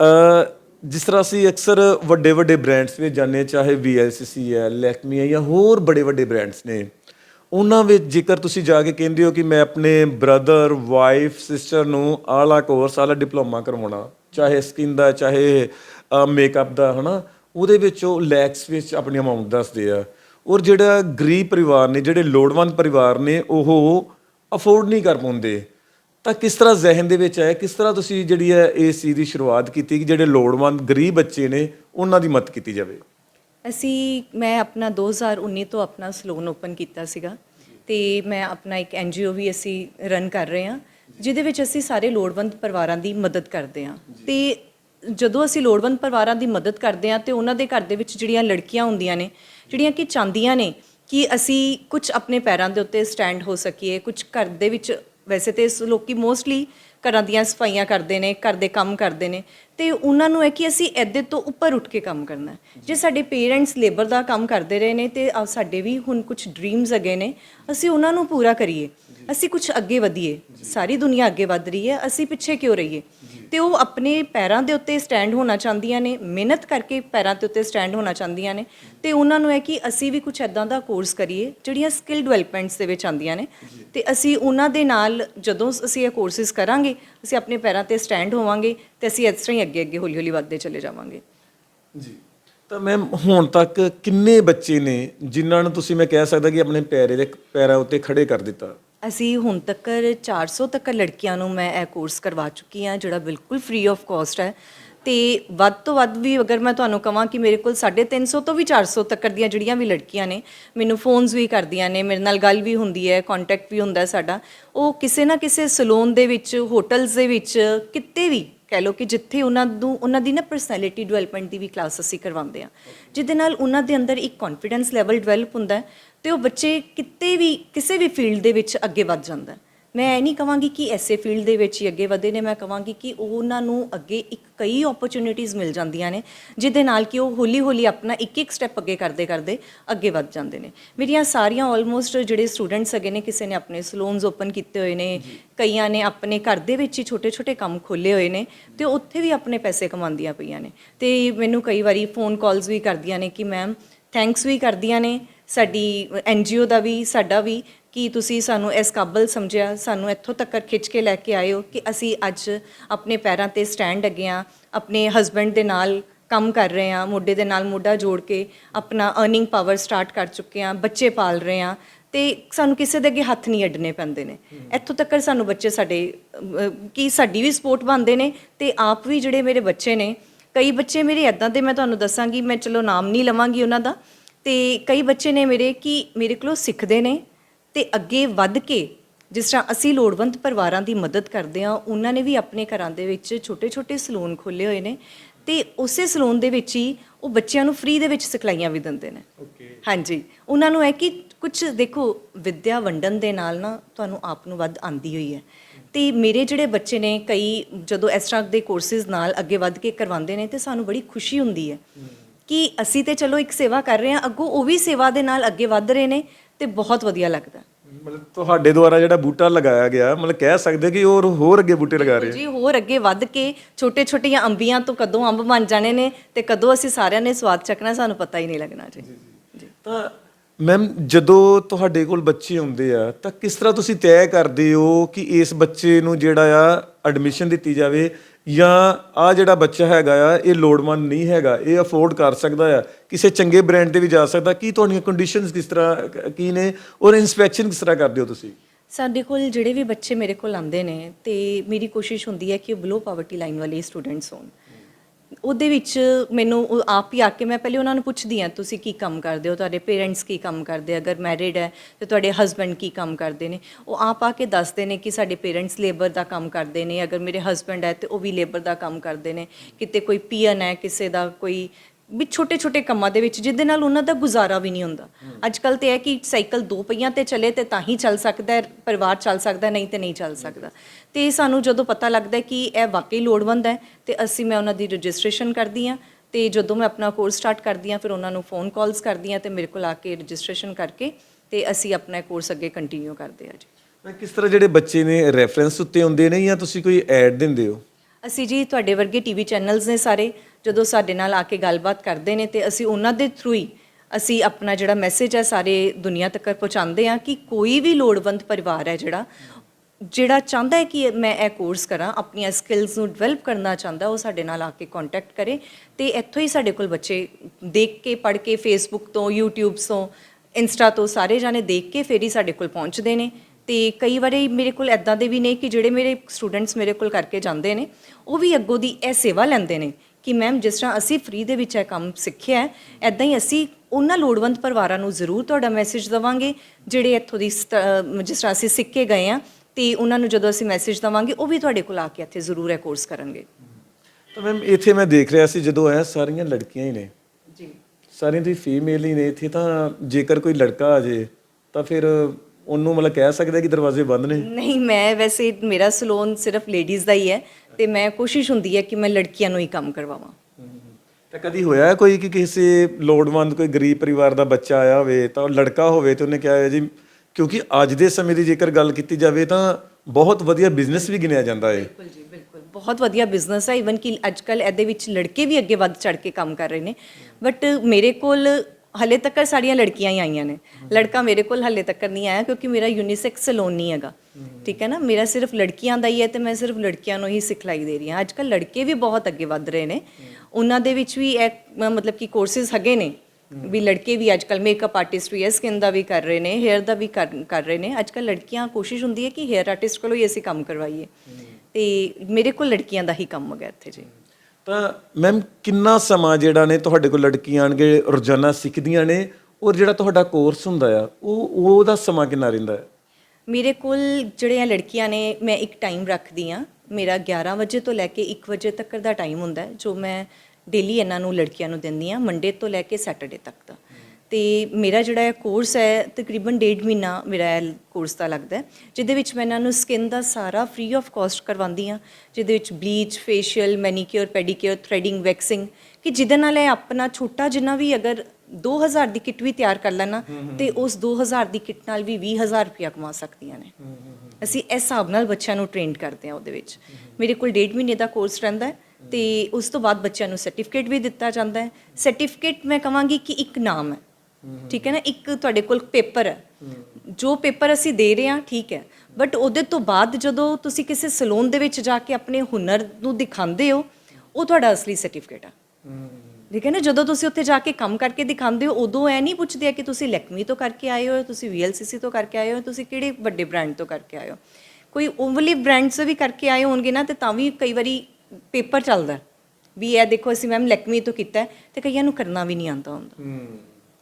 ਅ ਜਿਸ ਤਰ੍ਹਾਂ ਅਸੀਂ ਅਕਸਰ ਵੱਡੇ ਵੱਡੇ ਬ੍ਰਾਂਡਸ ਵਿੱਚ ਜਾਂਦੇ ਹਾਂ, ਚਾਹੇ VLCC ਹੈ ਲੈਕਮੀ ਹੈ ਜਾਂ ਹੋਰ ਬੜੇ ਵੱਡੇ ਬ੍ਰਾਂਡਸ ਨੇ ਉਹਨਾਂ ਵਿੱਚ ਜੇਕਰ ਤੁਸੀਂ ਜਾ ਕੇ ਕਹਿੰਦੇ ਹੋ ਕਿ ਮੈਂ ਆਪਣੇ ਬ੍ਰਦਰ ਵਾਈਫ ਸਿਸਟਰ ਨੂੰ ਆਲਾ ਕੋਰਸ ਆਲਾ ਡਿਪਲੋਮਾ ਕਰਵਾਉਣਾ ਚਾਹੇ ਸਕਿਨ ਦਾ ਚਾਹੇ ਮੇਕਅਪ ਦਾ, ਹਨਾ, ਉਹਦੇ ਵਿੱਚ ਉਹ ਲੈਕਸ ਵਿੱਚ ਆਪਣੀ ਅਮਾਉਂਟ ਦੱਸਦੇ ਆ। ਔਰ ਜਿਹੜਾ ਗਰੀਬ ਪਰਿਵਾਰ ਨੇ, ਜਿਹੜੇ ਲੋੜਵੰਦ ਪਰਿਵਾਰ ਨੇ, ਉਹ ਅਫੋਰਡ ਨਹੀਂ ਕਰ ਪਾਉਂਦੇ। ਤਾਂ ਕਿਸ ਤਰ੍ਹਾਂ ਜ਼ਿਹਨ ਦੇ ਵਿੱਚ ਆਇਆ ਕਿਸ ਤਰ੍ਹਾਂ ਤੁਸੀਂ ਜਿਹੜੀ ਹੈ ਇਸ ਚੀਜ਼ ਦੀ ਸ਼ੁਰੂਆਤ ਕੀਤੀ ਕਿ ਜਿਹੜੇ ਲੋੜਵੰਦ ਗਰੀਬ ਬੱਚੇ ਨੇ, ਉਹਨਾਂ ਦੀ ਮਦਦ ਕੀਤੀ ਜਾਵੇ? ਅਸੀਂ, ਮੈਂ ਆਪਣਾ 2019 ਤੋਂ ਆਪਣਾ ਸਲੂਨ ਓਪਨ ਕੀਤਾ ਸੀਗਾ ਤੇ ਮੈਂ ਆਪਣਾ ਇੱਕ ਐਨਜੀਓ ਵੀ ਅਸੀਂ ਰਨ ਕਰ ਰਹੇ ਹਾਂ, ਜਿਹਦੇ ਵਿੱਚ ਅਸੀਂ ਸਾਰੇ ਲੋੜਵੰਦ ਪਰਿਵਾਰਾਂ ਦੀ ਮਦਦ ਕਰਦੇ ਹਾਂ। ਤੇ ਜਦੋਂ ਅਸੀਂ ਲੋੜਵੰਦ ਪਰਿਵਾਰਾਂ ਦੀ ਮਦਦ ਕਰਦੇ ਹਾਂ ਤੇ ਉਹਨਾਂ ਦੇ ਘਰ ਦੇ ਵਿੱਚ ਜਿਹੜੀਆਂ ਲੜਕੀਆਂ ਹੁੰਦੀਆਂ ਨੇ, ਜਿਹੜੀਆਂ ਕਿ ਚਾਹੁੰਦੀਆਂ ਨੇ ਕਿ ਅਸੀਂ ਕੁਝ ਆਪਣੇ ਪੈਰਾਂ ਦੇ ਉੱਤੇ ਸਟੈਂਡ ਹੋ ਸਕੀਏ ਕੁਝ ਘਰ ਦੇ ਵਿੱਚ ਵੈਸੇ ਤੇ ਇਸ ਲੋਕੀ ਮੋਸਟਲੀ ਘਰਾਂ ਦੀਆਂ ਸਫਾਈਆਂ ਕਰਦੇ ਨੇ, ਘਰ ਦੇ ਕੰਮ ਕਰਦੇ ਨੇ, ਤੇ ਉਹਨਾਂ ਨੂੰ ਹੈ ਕਿ ਅਸੀਂ ਇਹਦੇ ਤੋਂ ਉੱਪਰ ਉੱਠ ਕੇ ਕੰਮ ਕਰਨਾ ਜੇ ਸਾਡੇ ਪੇਰੈਂਟਸ ਲੇਬਰ ਦਾ ਕੰਮ ਕਰਦੇ ਰਹੇ ਨੇ ਤੇ ਸਾਡੇ ਵੀ ਹੁਣ ਕੁਝ ਡ੍ਰੀਮਸ ਅਗੇ ਨੇ, ਅਸੀਂ ਉਹਨਾਂ ਨੂੰ ਪੂਰਾ ਕਰੀਏ, ਅਸੀਂ ਕੁਝ ਅੱਗੇ ਵਧੀਏ, ਸਾਰੀ ਦੁਨੀਆ ਅੱਗੇ ਵਧ ਰਹੀ ਹੈ, ਅਸੀਂ ਪਿੱਛੇ ਕਿਉਂ ਰਹੀਏ? ਤੇ ਉਹ ਆਪਣੇ ਪੈਰਾਂ ਦੇ ਉੱਤੇ ਸਟੈਂਡ ਹੋਣਾ ਚਾਹੁੰਦੀਆਂ ਨੇ, ਮਿਹਨਤ ਕਰਕੇ ਪੈਰਾਂ ਦੇ ਉੱਤੇ ਸਟੈਂਡ ਹੋਣਾ ਚਾਹੁੰਦੀਆਂ ਨੇ ਤੇ ਉਹਨਾਂ ਨੂੰ ਹੈ ਕਿ ਅਸੀਂ ਵੀ ਕੁਝ ਐਦਾਂ ਦਾ ਕੋਰਸ ਕਰੀਏ ਜਿਹੜੀਆਂ ਸਕਿੱਲ ਡਿਵੈਲਪਮੈਂਟਸ ਦੇ ਵਿੱਚ ਆਉਂਦੀਆਂ ਨੇ ਤੇ ਅਸੀਂ ਉਹਨਾਂ ਦੇ ਨਾਲ ਜਦੋਂ ਅਸੀਂ ਇਹ ਕੋਰਸਿਸ ਕਰਾਂਗੇ, ਅਸੀਂ ਆਪਣੇ ਪੈਰਾਂ ਤੇ ਸਟੈਂਡ ਹੋਵਾਂਗੇ ਤੇ ਅਸੀਂ ਇਸ ਤਰ੍ਹਾਂ ਹੀ ਅੱਗੇ ਅੱਗੇ ਹੌਲੀ ਹੌਲੀ ਵੱਧਦੇ ਚਲੇ ਜਾਵਾਂਗੇ। ਜੀ। ਤਾਂ ਮੈਮ ਹੁਣ ਤੱਕ ਕਿੰਨੇ ਬੱਚੇ ਨੇ ਜਿਨ੍ਹਾਂ ਨੂੰ ਤੁਸੀਂ ਮੈਂ ਕਹਿ ਸਕਦਾ ਕਿ ਆਪਣੇ ਪੈਰੇ ਦੇ ਪੈਰਾਂ ਉੱਤੇ ਖੜੇ ਕਰ ਦਿੱਤਾ? ਅਸੀਂ ਹੁਣ ਤੱਕ 400 ਤੱਕ ਲੜਕੀਆਂ ਨੂੰ ਮੈਂ ਇਹ ਕੋਰਸ ਕਰਵਾ ਚੁੱਕੀ ਹਾਂ, ਜਿਹੜਾ ਬਿਲਕੁਲ ਫ੍ਰੀ ਆਫ ਕਾਸਟ ਹੈ। ਤੇ ਵੱਧ ਤੋਂ ਵੱਧ ਵੀ ਅਗਰ ਮੈਂ ਤੁਹਾਨੂੰ ਕਹਾਂ ਕਿ ਮੇਰੇ ਕੋਲ 350 ਤੋਂ ਵੀ 400 ਤੱਕ ਦੀਆਂ ਜਿਹੜੀਆਂ ਵੀ ਲੜਕੀਆਂ ਨੇ, ਮੈਨੂੰ ਫੋਨਸ ਵੀ ਕਰਦੀਆਂ ਨੇ, ਮੇਰੇ ਨਾਲ ਗੱਲ ਵੀ ਹੁੰਦੀ ਹੈ ਕੰਟੈਕਟ ਵੀ ਹੁੰਦਾ ਸਾਡਾ। ਉਹ ਕਿਸੇ ਨਾ ਕਿਸੇ ਸਲੂਨ ਦੇ ਵਿੱਚ ਹੋਟਲਸ ਦੇ ਵਿੱਚ, ਕਿਤੇ ਵੀ ਕਹਿ ਲਓ ਕਿ ਜਿੱਥੇ ਉਹਨਾਂ ਨੂੰ, ਉਹਨਾਂ ਦੀ ਨਾ ਪਰਸਨੈਲਿਟੀ ਡਿਵੈਲਪਮੈਂਟ ਦੀ ਵੀ ਕਲਾਸ ਅਸੀਂ ਕਰਵਾਉਂਦੇ ਆ ਜਿਹਦੇ ਨਾਲ ਉਹਨਾਂ ਦੇ ਅੰਦਰ ਇੱਕ ਕੌਨਫੀਡੈਂਸ ਲੈਵਲ ਡਿਵੈਲਪ ਹੁੰਦਾ ਹੈ। ਤੇ ਉਹ ਬੱਚੇ ਕਿਤੇ ਵੀ ਕਿਸੇ ਵੀ ਫੀਲਡ ਦੇ ਵਿੱਚ ਅੱਗੇ ਵੱਧ ਜਾਂਦਾ ਮੈਂ ਇਹ ਨਹੀਂ ਕਹਾਂਗੀ ਕਿ ਐਸੇ ਫੀਲਡ ਦੇ ਵਿੱਚ ਹੀ ਅੱਗੇ ਵਧੇ ਨੇ ਮੈਂ ਕਹਾਂਗੀ ਕਿ ਉਹ ਉਹਨਾਂ ਨੂੰ ਅੱਗੇ ਇੱਕ ਕਈ ਓਪਰਚ्युनिटीज ਮਿਲ ਜਾਂਦੀਆਂ ਨੇ ਜਿਹਦੇ ਨਾਲ ਕਿ ਉਹ ਹੌਲੀ ਹੌਲੀ ਆਪਣਾ ਇੱਕ ਇੱਕ ਸਟੈਪ ਅੱਗੇ ਕਰਦੇ ਕਰਦੇ ਅੱਗੇ ਵੱਧ ਜਾਂਦੇ ਨੇ। ਮੇਰੀਆਂ ਸਾਰੀਆਂ ਆਲਮੋਸਟ ਜਿਹੜੇ ਸਟੂਡੈਂਟਸ ਹੈਗੇ ਨੇ ਕਿਸੇ ਨੇ ਆਪਣੇ ਸਲੂਨਸ ਓਪਨ ਕੀਤੇ ਹੋਏ ਨੇ ਕਈਆਂ ਨੇ ਆਪਣੇ ਘਰ ਦੇ ਵਿੱਚ ਹੀ ਛੋਟੇ-ਛੋਟੇ ਕੰਮ ਖੋਲੇ ਹੋਏ ਨੇ ਤੇ ਉੱਥੇ ਵੀ ਆਪਣੇ ਪੈਸੇ ਕਮਾਉਂਦੀਆਂ ਪਈਆਂ ਨੇ। ਤੇ ਮੈਨੂੰ ਕਈ ਵਾਰੀ ਫੋਨ ਕਾਲਸ ਵੀ ਕਰਦੀਆਂ ਨੇ ਕਿ ਮੈਮ ਥੈਂਕਸ ਵੀ ਕਰਦੀਆਂ ਨੇ ਸਾਡੀ ਐਨਜੀਓ ਦਾ ਵੀ ਸਾਡਾ ਵੀ ਕਿ ਤੁਸੀਂ ਸਾਨੂੰ ਇਸ ਕਾਬਲ ਸਮਝਿਆ ਸਾਨੂੰ ਇੱਥੋਂ ਤੱਕ ਖਿੱਚ ਕੇ ਲੈ ਕੇ ਆਏ ਹੋ ਕਿ ਅਸੀਂ ਅੱਜ ਆਪਣੇ ਪੈਰਾਂ ਤੇ ਸਟੈਂਡ ਅੱਗੇ ਹਾਂ ਆਪਣੇ ਹਸਬੰਡ ਦੇ ਨਾਲ ਕੰਮ ਕਰ ਰਹੇ ਹਾਂ ਮੋਢੇ ਦੇ ਨਾਲ ਮੋਢਾ ਜੋੜ ਕੇ ਆਪਣਾ ਅਰਨਿੰਗ ਪਾਵਰ ਸਟਾਰਟ ਕਰ ਚੁੱਕੇ ਹਾਂ ਬੱਚੇ ਪਾਲ ਰਹੇ ਹਾਂ ਤੇ ਸਾਨੂੰ ਕਿਸੇ ਦੇ ਅੱਗੇ ਹੱਥ ਨਹੀਂ ਅੱਡਣੇ ਪੈਂਦੇ ਨੇ। ਇੱਥੋਂ ਤੱਕ ਸਾਨੂੰ ਬੱਚੇ ਸਾਡੇ ਕੀ ਸਾਡੀ ਵੀ ਸਪੋਰਟ ਬਣਦੇ ਨੇ ਤੇ ਆਪ ਵੀ ਜਿਹੜੇ ਮੇਰੇ ਬੱਚੇ ਨੇ ਕਈ ਬੱਚੇ ਮੇਰੇ ਐਦਾਂ ਦੇ ਮੈਂ ਤੁਹਾਨੂੰ ਦੱਸਾਂਗੀ ਮੈਂ ਚਲੋ ਨਾਮ ਨਹੀਂ ਲਵਾਂਗੀ ਉਹਨਾਂ ਦਾ ਤੇ ਕਈ ਬੱਚੇ ਨੇ ਮੇਰੇ ਕਿ ਮੇਰੇ ਕੋਲੋਂ ਸਿੱਖਦੇ ਨੇ ਤੇ ਅੱਗੇ ਵੱਧ ਕੇ ਜਿਸ ਤਰ੍ਹਾਂ ਅਸੀਂ ਲੋੜਵੰਦ ਪਰਿਵਾਰਾਂ ਦੀ ਮਦਦ ਕਰਦੇ ਹਾਂ ਉਹਨਾਂ ਨੇ ਵੀ ਆਪਣੇ ਘਰਾਂ ਦੇ ਵਿੱਚ ਛੋਟੇ-ਛੋਟੇ ਸਲੂਨ ਖੋਲੇ ਹੋਏ ਨੇ ਤੇ ਉਸੇ ਸਲੂਨ ਦੇ ਵਿੱਚ ਹੀ ਉਹ ਬੱਚਿਆਂ ਨੂੰ ਫ੍ਰੀ ਦੇ ਵਿੱਚ ਸਿਖਲਾਈਆਂ ਵੀ ਦਿੰਦੇ ਨੇ। ਓਕੇ ਹਾਂਜੀ। ਉਹਨਾਂ ਨੂੰ ਹੈ ਕਿ ਕੁਝ ਦੇਖੋ ਵਿੱਦਿਆ ਵੰਡਨ ਦੇ ਨਾਲ ਨਾ ਤੁਹਾਨੂੰ ਆਪ ਨੂੰ ਵੱਧ ਆਂਦੀ ਹੋਈ ਹੈ। ਤੇ ਮੇਰੇ ਜਿਹੜੇ ਬੱਚੇ ਨੇ ਕਈ ਜਦੋਂ ਇਸ ਤਰ੍ਹਾਂ ਦੇ ਕੋਰਸਿਸ ਨਾਲ ਅੱਗੇ ਵੱਧ ਕੇ ਕਰਵਾਉਂਦੇ ਨੇ ਤੇ ਸਾਨੂੰ ਬੜੀ ਖੁਸ਼ੀ ਹੁੰਦੀ ਹੈ। ਕਿ ਅਸੀਂ ਤੇ ਚਲੋ ਇੱਕ ਸੇਵਾ ਕਰ ਰਹੇ ਹਾਂ ਅੱਗੋਂ ਉਹ ਵੀ ਸੇਵਾ ਦੇ ਨਾਲ ਅੱਗੇ ਵੱਧ ਰਹੇ ਨੇ ਤੇ ਬਹੁਤ ਵਧੀਆ ਲੱਗਦਾ। ਮਤਲਬ ਤੁਹਾਡੇ ਦੁਆਰਾ ਜਿਹੜਾ ਬੂਟਾ ਲਗਾਇਆ ਗਿਆ ਮਤਲਬ ਕਹਿ ਸਕਦੇ ਕਿ ਹੋਰ ਹੋਰ ਅੱਗੇ ਬੂਟੇ ਲਗਾ ਰਹੇ ਜੀ ਹੋਰ ਅੱਗੇ ਵੱਧ ਕੇ ਛੋਟੇ ਛੋਟੀਆਂ ਅੰਬੀਆਂ ਤੋਂ ਕਦੋਂ ਅੰਬ ਬਣ ਜਾਣੇ ਨੇ ਤੇ ਕਦੋਂ ਅਸੀਂ ਸਾਰਿਆਂ ਨੇ ਸਵਾਦ ਚੱਕਣਾ ਸਾਨੂੰ ਪਤਾ ਹੀ ਨਹੀਂ ਲੱਗਣਾ ਜੀ। ਜੀ ਤਾਂ ਮੈਮ ਜਦੋਂ ਤੁਹਾਡੇ ਕੋਲ ਬੱਚੇ ਆਉਂਦੇ ਆ ਤਾਂ ਕਿਸ ਤਰ੍ਹਾਂ ਤੁਸੀਂ ਤੈਅ ਕਰਦੇ ਹੋ ਕਿ ਇਸ ਬੱਚੇ ਨੂੰ ਜਿਹੜਾ ਆ ਐਡਮਿਸ਼ਨ ਦਿੱਤੀ ਜਾਵੇ ਜਾਂ ਆ ਜਿਹੜਾ ਬੱਚਾ ਹੈਗਾ ਆ, ਇਹ ਲੋੜਵੰਦ ਨਹੀਂ ਹੈਗਾ, ਇਹ ਅਫੋਰਡ ਕਰ ਸਕਦਾ ਆ। ਕਿਸੇ ਚੰਗੇ ਬ੍ਰਾਂਡ ਤੇ ਵੀ ਜਾ ਸਕਦਾ। ਕੀ ਤੁਹਾਡੀਆਂ ਕੰਡੀਸ਼ਨਸ ਕਿਸ ਤਰ੍ਹਾਂ, ਕੀ ਨੇ? ਔਰ ਇਨਸਪੈਕਸ਼ਨ ਕਿਸ ਤਰ੍ਹਾਂ ਕਰਦੇ ਹੋ ਤੁਸੀਂ? ਸਾਡੇ ਕੋਲ ਜਿਹੜੇ ਵੀ ਬੱਚੇ ਮੇਰੇ ਕੋਲ ਆਉਂਦੇ ਨੇ, ਤੇ ਮੇਰੀ ਕੋਸ਼ਿਸ਼ ਹੁੰਦੀ ਹੈ ਕਿ ਉਹ ਬਿਲੋ ਪਾਵਰਟੀ ਲਾਈਨ ਵਾਲੇ ਸਟੂਡੈਂਟਸ ਹੋਣ। ਉਹਦੇ ਵਿੱਚ ਮੈਨੂੰ ਉਹ ਆਪ ਹੀ ਆ ਕੇ ਮੈਂ ਪਹਿਲੇ ਉਹਨਾਂ ਨੂੰ ਪੁੱਛਦੀ ਆ ਤੁਸੀਂ ਕੀ ਕੰਮ ਕਰਦੇ ਹੋ? ਤੁਹਾਡੇ ਪੇਰੈਂਟਸ ਕੀ ਕੰਮ ਕਰਦੇ? ਅਗਰ ਮੈਰਿਡ ਹੈ, ਤੇ ਤੁਹਾਡੇ ਹਸਬੰਡ ਕੀ ਕੰਮ ਕਰਦੇ ਨੇ? ਉਹ ਆਪ ਆ ਕੇ ਦੱਸਦੇ ਨੇ ਕਿ ਸਾਡੇ ਪੇਰੈਂਟਸ ਲੇਬਰ ਦਾ ਕੰਮ ਕਰਦੇ ਨੇ, ਅਗਰ ਮੇਰੇ ਹਸਬੰਡ ਹੈ ਤੇ ਉਹ ਵੀ ਲੇਬਰ ਦਾ ਕੰਮ ਕਰਦੇ ਨੇ। ਕਿਤੇ ਕੋਈ ਪੀਅਨ ਹੈ, ਕਿਸੇ ਦਾ ਕੋਈ ਵੀ ਛੋਟੇ ਛੋਟੇ ਕੰਮਾਂ ਦੇ ਵਿੱਚ ਜਿਹਦੇ ਨਾਲ ਉਹਨਾਂ ਦਾ ਗੁਜ਼ਾਰਾ ਵੀ ਨਹੀਂ ਹੁੰਦਾ। ਅੱਜ ਕੱਲ ਤੇ ਹੈ ਕਿ ਸਾਈਕਲ ਦੋ ਪਹੀਆਂ ਤੇ ਚੱਲੇ ਤੇ ਤਾਂ ਹੀ ਚੱਲ ਸਕਦਾ ਹੈ ਪਰਿਵਾਰ ਚੱਲ ਸਕਦਾ ਨਹੀਂ ਤੇ ਨਹੀਂ ਚੱਲ ਸਕਦਾ। ਤੇ ਸਾਨੂੰ ਜਦੋਂ ਪਤਾ ਲੱਗਦਾ ਕਿ ਇਹ ਵਾਕਈ ਲੋੜਵੰਦ ਹੈ ਤੇ ਅਸੀਂ ਮੈਂ ਉਹਨਾਂ ਦੀ ਰਜਿਸਟ੍ਰੇਸ਼ਨ ਕਰਦੀ ਹਾਂ ਤੇ ਜਦੋਂ ਮੈਂ ਆਪਣਾ ਕੋਰਸ ਸਟਾਰਟ ਕਰਦੀ ਹਾਂ ਫਿਰ ਉਹਨਾਂ ਨੂੰ ਫੋਨ ਕਾਲਸ ਕਰਦੀ ਹਾਂ ਤੇ ਮੇਰੇ ਕੋਲ ਆ ਕੇ ਰਜਿਸਟ੍ਰੇਸ਼ਨ ਕਰਕੇ ਤੇ ਅਸੀਂ ਆਪਣਾ ਕੋਰਸ ਅੱਗੇ ਕੰਟੀਨਿਊ ਕਰਦੇ ਹਾਂ ਜੀ। ਮੈਂ ਕਿਸ ਤਰ੍ਹਾਂ ਜਿਹੜੇ ਬੱਚੇ ਨੇ ਰੈਫਰੈਂਸ ਉੱਤੇ ਹੁੰਦੇ ਨੇ ਜਾਂ ਤੁਸੀਂ ਕੋਈ ਐਡ ਦਿੰਦੇ ਹੋ? ਅਸੀਂ ਜੀ ਤੁਹਾਡੇ ਵਰਗੇ ਟੀਵੀ ਚੈਨਲਸ ਨੇ ਸਾਰੇ ਜਦੋਂ ਸਾਡੇ ਨਾਲ ਆ ਕੇ ਗੱਲਬਾਤ ਕਰਦੇ ਨੇ ਤੇ ਅਸੀਂ ਉਹਨਾਂ ਦੇ ਥਰੂ ਹੀ ਅਸੀਂ ਆਪਣਾ ਜਿਹੜਾ ਮੈਸੇਜ ਹੈ ਸਾਰੇ ਦੁਨੀਆ ਤੱਕ ਪਹੁੰਚਾਉਂਦੇ ਹਾਂ ਕਿ ਕੋਈ ਵੀ ਲੋੜਵੰਦ ਪਰਿਵਾਰ ਹੈ ਜਿਹੜਾ ਜਿਹੜਾ ਚਾਹੁੰਦਾ ਹੈ ਕਿ ਮੈਂ ਇਹ ਕੋਰਸ ਕਰਾਂ, ਆਪਣੀਆਂ ਸਕਿੱਲਸ ਨੂੰ ਡਿਵੈਲਪ ਕਰਨਾ ਚਾਹੁੰਦਾ, ਉਹ ਸਾਡੇ ਨਾਲ ਆ ਕੇ ਕੰਟੈਕਟ ਕਰੇ ਤੇ ਇੱਥੋਂ ਹੀ ਸਾਡੇ ਕੋਲ ਬੱਚੇ ਦੇਖ ਕੇ, ਪੜ੍ਹ ਕੇ ਫੇਸਬੁੱਕ ਤੋਂ, YouTube ਤੋਂ ਇੰਸਟਾ ਤੋਂ ਸਾਰੇ ਜਾਣੇ ਦੇਖ ਕੇ ਫਿਰ ਹੀ ਸਾਡੇ ਕੋਲ ਪਹੁੰਚਦੇ ਨੇ। ਤੇ ਕਈ ਵਾਰੀ ਮੇਰੇ ਕੋਲ ਐਦਾਂ ਦੇ ਵੀ ਨੇ ਕਿ ਜਿਹੜੇ ਮੇਰੇ ਸਟੂਡੈਂਟਸ ਮੇਰੇ ਕੋਲ ਕਰਕੇ ਜਾਂਦੇ ਨੇ ਉਹ ਵੀ ਅੱਗੋਂ ਦੀ ਇਹ ਸੇਵਾ ਲੈਂਦੇ ਨੇ ਕਿ ਮੈਮ ਜਿਸ ਤਰ੍ਹਾਂ ਅਸੀਂ ਫ੍ਰੀ ਦੇ ਵਿੱਚ ਇਹ ਕੰਮ ਸਿੱਖਿਆ ਹੈ ਐਦਾਂ ਹੀ ਅਸੀਂ ਉਹਨਾਂ ਲੋੜਵੰਦ ਪਰਿਵਾਰਾਂ ਨੂੰ ਜ਼ਰੂਰ ਤੁਹਾਡਾ ਮੈਸੇਜ ਦਵਾਂਗੇ ਜਿਹੜੇ ਇੱਥੋਂ ਦੀ ਸਤ- ਅਹ ਜਿਸ ਤਰ੍ਹਾਂ ਅਸੀਂ ਸਿੱਖ ਕੇ ਗਏ ਆ ਤੇ ਉਹਨਾਂ ਨੂੰ ਜਦੋਂ ਅਸੀਂ ਮੈਸੇਜ ਦਵਾਂਗੇ ਉਹ ਵੀ ਤੁਹਾਡੇ ਕੋਲ ਆ ਕੇ ਇੱਥੇ ਜ਼ਰੂਰ ਇਹ ਕੋਰਸ ਕਰਨਗੇ। ਤਾਂ ਮੈਮ ਇੱਥੇ ਮੈਂ ਦੇਖ ਰਿਹਾ ਸੀ ਜਦੋਂ ਆਇਆ ਸਾਰੀਆਂ ਲੜਕੀਆਂ ਹੀ ਨੇ। ਜੀ। ਸਾਰੀਆਂ ਦੀ ਫੀਮੇਲ ਹੀ ਨੇ ਇੱਥੇ ਤਾਂ ਜੇਕਰ ਕੋਈ ਲੜਕਾ ਆ ਜੇ ਤਾਂ ਫਿਰ ਉਹਨੂੰ ਮਤਲਬ ਕਹਿ ਸਕਦਾ ਕਿ ਦਰਵਾਜ਼ੇ ਬੰਦ ਨੇ? ਨਹੀਂ ਮੈਂ ਵੈਸੇ ਮੇਰਾ ਸਲੂਨ ਸਿਰਫ ਲੇਡੀਜ਼ ਦਾ ਹੀ ਹੈ ਤੇ ਮੈਂ ਕੋਸ਼ਿਸ਼ ਹੁੰਦੀ ਹੈ ਕਿ ਮੈਂ ਲੜਕੀਆਂ ਨੂੰ ਹੀ ਕੰਮ ਕਰਵਾਵਾਂ। ਤਾਂ ਕਦੀ ਹੋਇਆ ਹੈ ਕੋਈ ਕਿ ਕਿਸੇ ਲੋੜਵੰਦ ਕੋਈ ਗਰੀਬ ਪਰਿਵਾਰ ਦਾ ਬੱਚਾ ਆਇਆ ਹੋਵੇ ਤਾਂ ਉਹ ਲੜਕਾ ਹੋਵੇ ਤੇ ਉਹਨੇ ਕਿਹਾ ਹੈ ਜੀ ਕਿਉਂਕਿ ਅੱਜ ਦੇ ਸਮੇਂ ਦੀ ਜੇਕਰ ਗੱਲ ਕੀਤੀ ਜਾਵੇ ਤਾਂ ਬਹੁਤ ਵਧੀਆ ਬਿਜ਼ਨਸ ਵੀ ਗਿਣਿਆ ਜਾਂਦਾ ਹੈ। ਬਿਲਕੁਲ ਜੀ ਬਿਲਕੁਲ। ਬਹੁਤ ਵਧੀਆ ਬਿਜ਼ਨਸ ਹੈ ਇਵਨ ਕਿ ਅੱਜ ਕੱਲ ਇਹਦੇ ਵਿੱਚ ਲੜਕੇ ਵੀ ਅੱਗੇ ਵੱਧ ਚੜ ਕੇ ਕੰਮ ਕਰ ਰਹੇ ਨੇ। ਬਟ ਮੇਰੇ ਕੋਲ ਹਲੇ ਤੱਕ ਸਾਰੀਆਂ ਲੜਕੀਆਂ ਹੀ ਆਈਆਂ ਨੇ। ਲੜਕਾ ਮੇਰੇ ਕੋਲ ਹਲੇ ਤੱਕ ਨਹੀਂ ਆਇਆ ਕਿਉਂਕਿ ਮੇਰਾ ਯੂਨੀਸੈਕਸ ਸਲੂਨ ਨਹੀਂ ਹੈਗਾ। ਠੀਕ ਹੈ ਨਾ? ਮੇਰਾ ਸਿਰਫ ਲੜਕੀਆਂ ਦਾ ਹੀ ਹੈ ਤੇ ਮੈਂ ਸਿਰਫ ਲੜਕੀਆਂ ਨੂੰ ਹੀ ਸਿਖਲਾਈ ਦੇ ਰਹੀ ਹਾਂ। ਅੱਜ ਕੱਲ ਲੜਕੇ ਵੀ ਬਹੁਤ ਅੱਗੇ ਵੱਧ ਰਹੇ ਨੇ। ਉਹਨਾਂ ਦੇ ਵਿੱਚ ਵੀ ਇਹ ਮਤਲਬ ਕਿ ਕੋਰਸਿਸ ਹੈਗੇ ਨੇ। ਵੀ ਲੜਕੇ ਵੀ ਅੱਜ ਕੱਲ ਮੇਕਅਪ ਆਰਟਿਸਟ ਵੀ ਹੈ ਸਕਿਨ ਦਾ ਵੀ ਕਰ ਰਹੇ ਨੇ ਹੇਅਰ ਦਾ ਵੀ ਕਰ ਕਰ ਰਹੇ ਨੇ। ਅੱਜ ਕੱਲ ਲੜਕੀਆਂ ਕੋਸ਼ਿਸ਼ ਹੁੰਦੀ ਹੈ ਕਿ ਹੇਅਰ ਆਰਟਿਸਟ ਕੋਲੋਂ ਹੀ ਅਸੀਂ ਕੰਮ ਕਰਵਾਈਏ। ਤੇ ਮੇਰੇ ਕੋਲ ਲੜਕੀਆਂ ਦਾ ਹੀ ਕੰਮ ਹੈਗਾ ਇੱਥੇ ਜੀ। ਤਾਂ ਮੈਮ ਕਿੰਨਾ ਸਮਾਂ ਜਿਹੜਾ ਨੇ ਤੁਹਾਡੇ ਕੋਲ ਲੜਕੀਆਂ ਆਣਗੇ, ਰੋਜ਼ਾਨਾ ਸਿੱਖਦੀਆਂ ਨੇ, ਔਰ ਜਿਹੜਾ ਤੁਹਾਡਾ ਕੋਰਸ ਹੁੰਦਾ ਆ, ਉਹ, ਉਹਦਾ ਸਮਾਂ ਕਿੰਨਾ ਰਹਿੰਦਾ ਹੈ? ਮੇਰੇ ਕੋਲ ਜਿਹੜੀਆਂ ਲੜਕੀਆਂ ਨੇ, ਮੈਂ ਇੱਕ ਟਾਈਮ ਰੱਖਦੀ ਆ ਮੇਰਾ 11 ਵਜੇ ਤੋਂ ਲੈ ਕੇ 1 ਵਜੇ ਤੱਕ ਦਾ ਟਾਈਮ ਹੁੰਦਾ ਜੋ ਮੈਂ ਡੇਲੀ ਇਹਨਾਂ ਨੂੰ, ਲੜਕੀਆਂ ਨੂੰ ਦਿੰਦੀ ਆ ਮੰਡੇ ਤੋਂ ਲੈ ਕੇ ਸੈਟਰਡੇ ਤੱਕ ਦਾ। ਤੇ ਮੇਰਾ ਜਿਹੜਾ ਇਹ ਕੋਰਸ ਹੈ ਤਕਰੀਬਨ ਡੇਢ ਮਹੀਨਾ ਮੇਰਾ ਇਹ ਕੋਰਸ ਦਾ ਲੱਗਦਾ ਹੈ ਜਿਹਦੇ ਵਿੱਚ ਮੈਂ ਇਹਨਾਂ ਨੂੰ ਸਕਿਨ ਦਾ ਸਾਰਾ ਫ੍ਰੀ ਆਫ ਕਾਸਟ ਕਰਵਾਉਂਦੀ ਆ ਜਿਹਦੇ ਵਿੱਚ bleach facial manicure pedicure threading waxing ਕਿ ਜਿਹਦੇ ਨਾਲ ਇਹ ਆਪਣਾ ਛੋਟਾ ਜਿੰਨਾ ਵੀ ਅਗਰ 2000 ਦੀ ਕਿੱਟ ਵੀ ਤਿਆਰ ਕਰ ਲੈਣਾ ਤੇ ਉਸ 2000 ਦੀ ਕਿੱਟ ਨਾਲ ਵੀ 20000 ਰੁਪਇਆ ਕਮਾ ਸਕਦੀਆਂ ਨੇ। ਅਸੀਂ ਇਸ ਹਿਸਾਬ ਨਾਲ ਬੱਚਿਆਂ ਨੂੰ ਟ੍ਰੇਨ ਕਰਦੇ ਹਾਂ ਉਹਦੇ ਵਿੱਚ। ਮੇਰੇ ਕੋਲ ਡੇਢ ਮਹੀਨੇ ਦਾ ਕੋਰਸ ਰਹਿੰਦਾ ਹੈ ਤੇ ਉਸ ਤੋਂ ਬਾਅਦ ਬੱਚਿਆਂ ਨੂੰ ਸਰਟੀਫਿਕੇਟ ਵੀ ਦਿੱਤਾ ਜਾਂਦਾ ਹੈ। ਸਰਟੀਫਿਕੇਟ ਮੈਂ ਕਹਾਂਗੀ ਕਿ ਇੱਕ ਨਾਮ ਹੈ। ਠੀਕ ਹੈ ਨਾ? ਇੱਕ ਤੁਹਾਡੇ ਕੋਲ ਪੇਪਰ ਹੈ। ਜੋ ਪੇਪਰ ਅਸੀਂ ਦੇ ਰਹੇ ਹਾਂ ਠੀਕ ਹੈ। ਬਟ ਉਹਦੇ ਤੋਂ ਬਾਅਦ ਜਦੋਂ ਤੁਸੀਂ ਕਿਸੇ ਸਲੂਨ ਦੇ ਵਿੱਚ ਜਾ ਕੇ ਆਪਣੇ ਹੁਨਰ ਨੂੰ ਦਿਖਾਉਂਦੇ ਹੋ ਉਹ ਤੁਹਾਡਾ ਅਸਲੀ ਸਰਟੀਫਿਕੇਟ ਆ। ਠੀਕ ਹੈ ਨਾ? ਜਦੋਂ ਤੁਸੀਂ ਉੱਥੇ ਜਾ ਕੇ ਕੰਮ ਕਰਕੇ ਦਿਖਾਉਂਦੇ ਹੋ ਉਦੋਂ ਐ ਨਹੀਂ ਪੁੱਛਦੇ ਆ ਕਿ ਤੁਸੀਂ ਲੈਕਮੀ ਤੋਂ ਕਰਕੇ ਆਏ ਹੋ ਤੁਸੀਂ VLCC ਤੋਂ ਕਰਕੇ ਆਏ ਹੋ ਤੁਸੀਂ ਕਿਹੜੇ ਵੱਡੇ ਬ੍ਰਾਂਡ ਤੋਂ ਕਰਕੇ ਆਏ ਹੋ? ਕੋਈ ਓਵਰਲੀ ਬ੍ਰਾਂਡ ਵੀ ਕਰਕੇ ਆਏ ਹੋਣਗੇ ਨਾ ਤੇ ਤਾਂ ਵੀ ਕਈ ਵਾਰੀ ਪੇਪਰ ਚੱਲਦਾ ਵੀ ਇਹ ਦੇਖੋ ਅਸੀਂ ਮੈਮ ਲੈਕਮੀ ਤੋਂ ਕੀਤਾ ਹੈ, ਤੇ ਕਈਆਂ ਨੂੰ ਕਰਨਾ ਵੀ ਨਹੀਂ ਆਉਂਦਾ ਹੁੰਦਾ।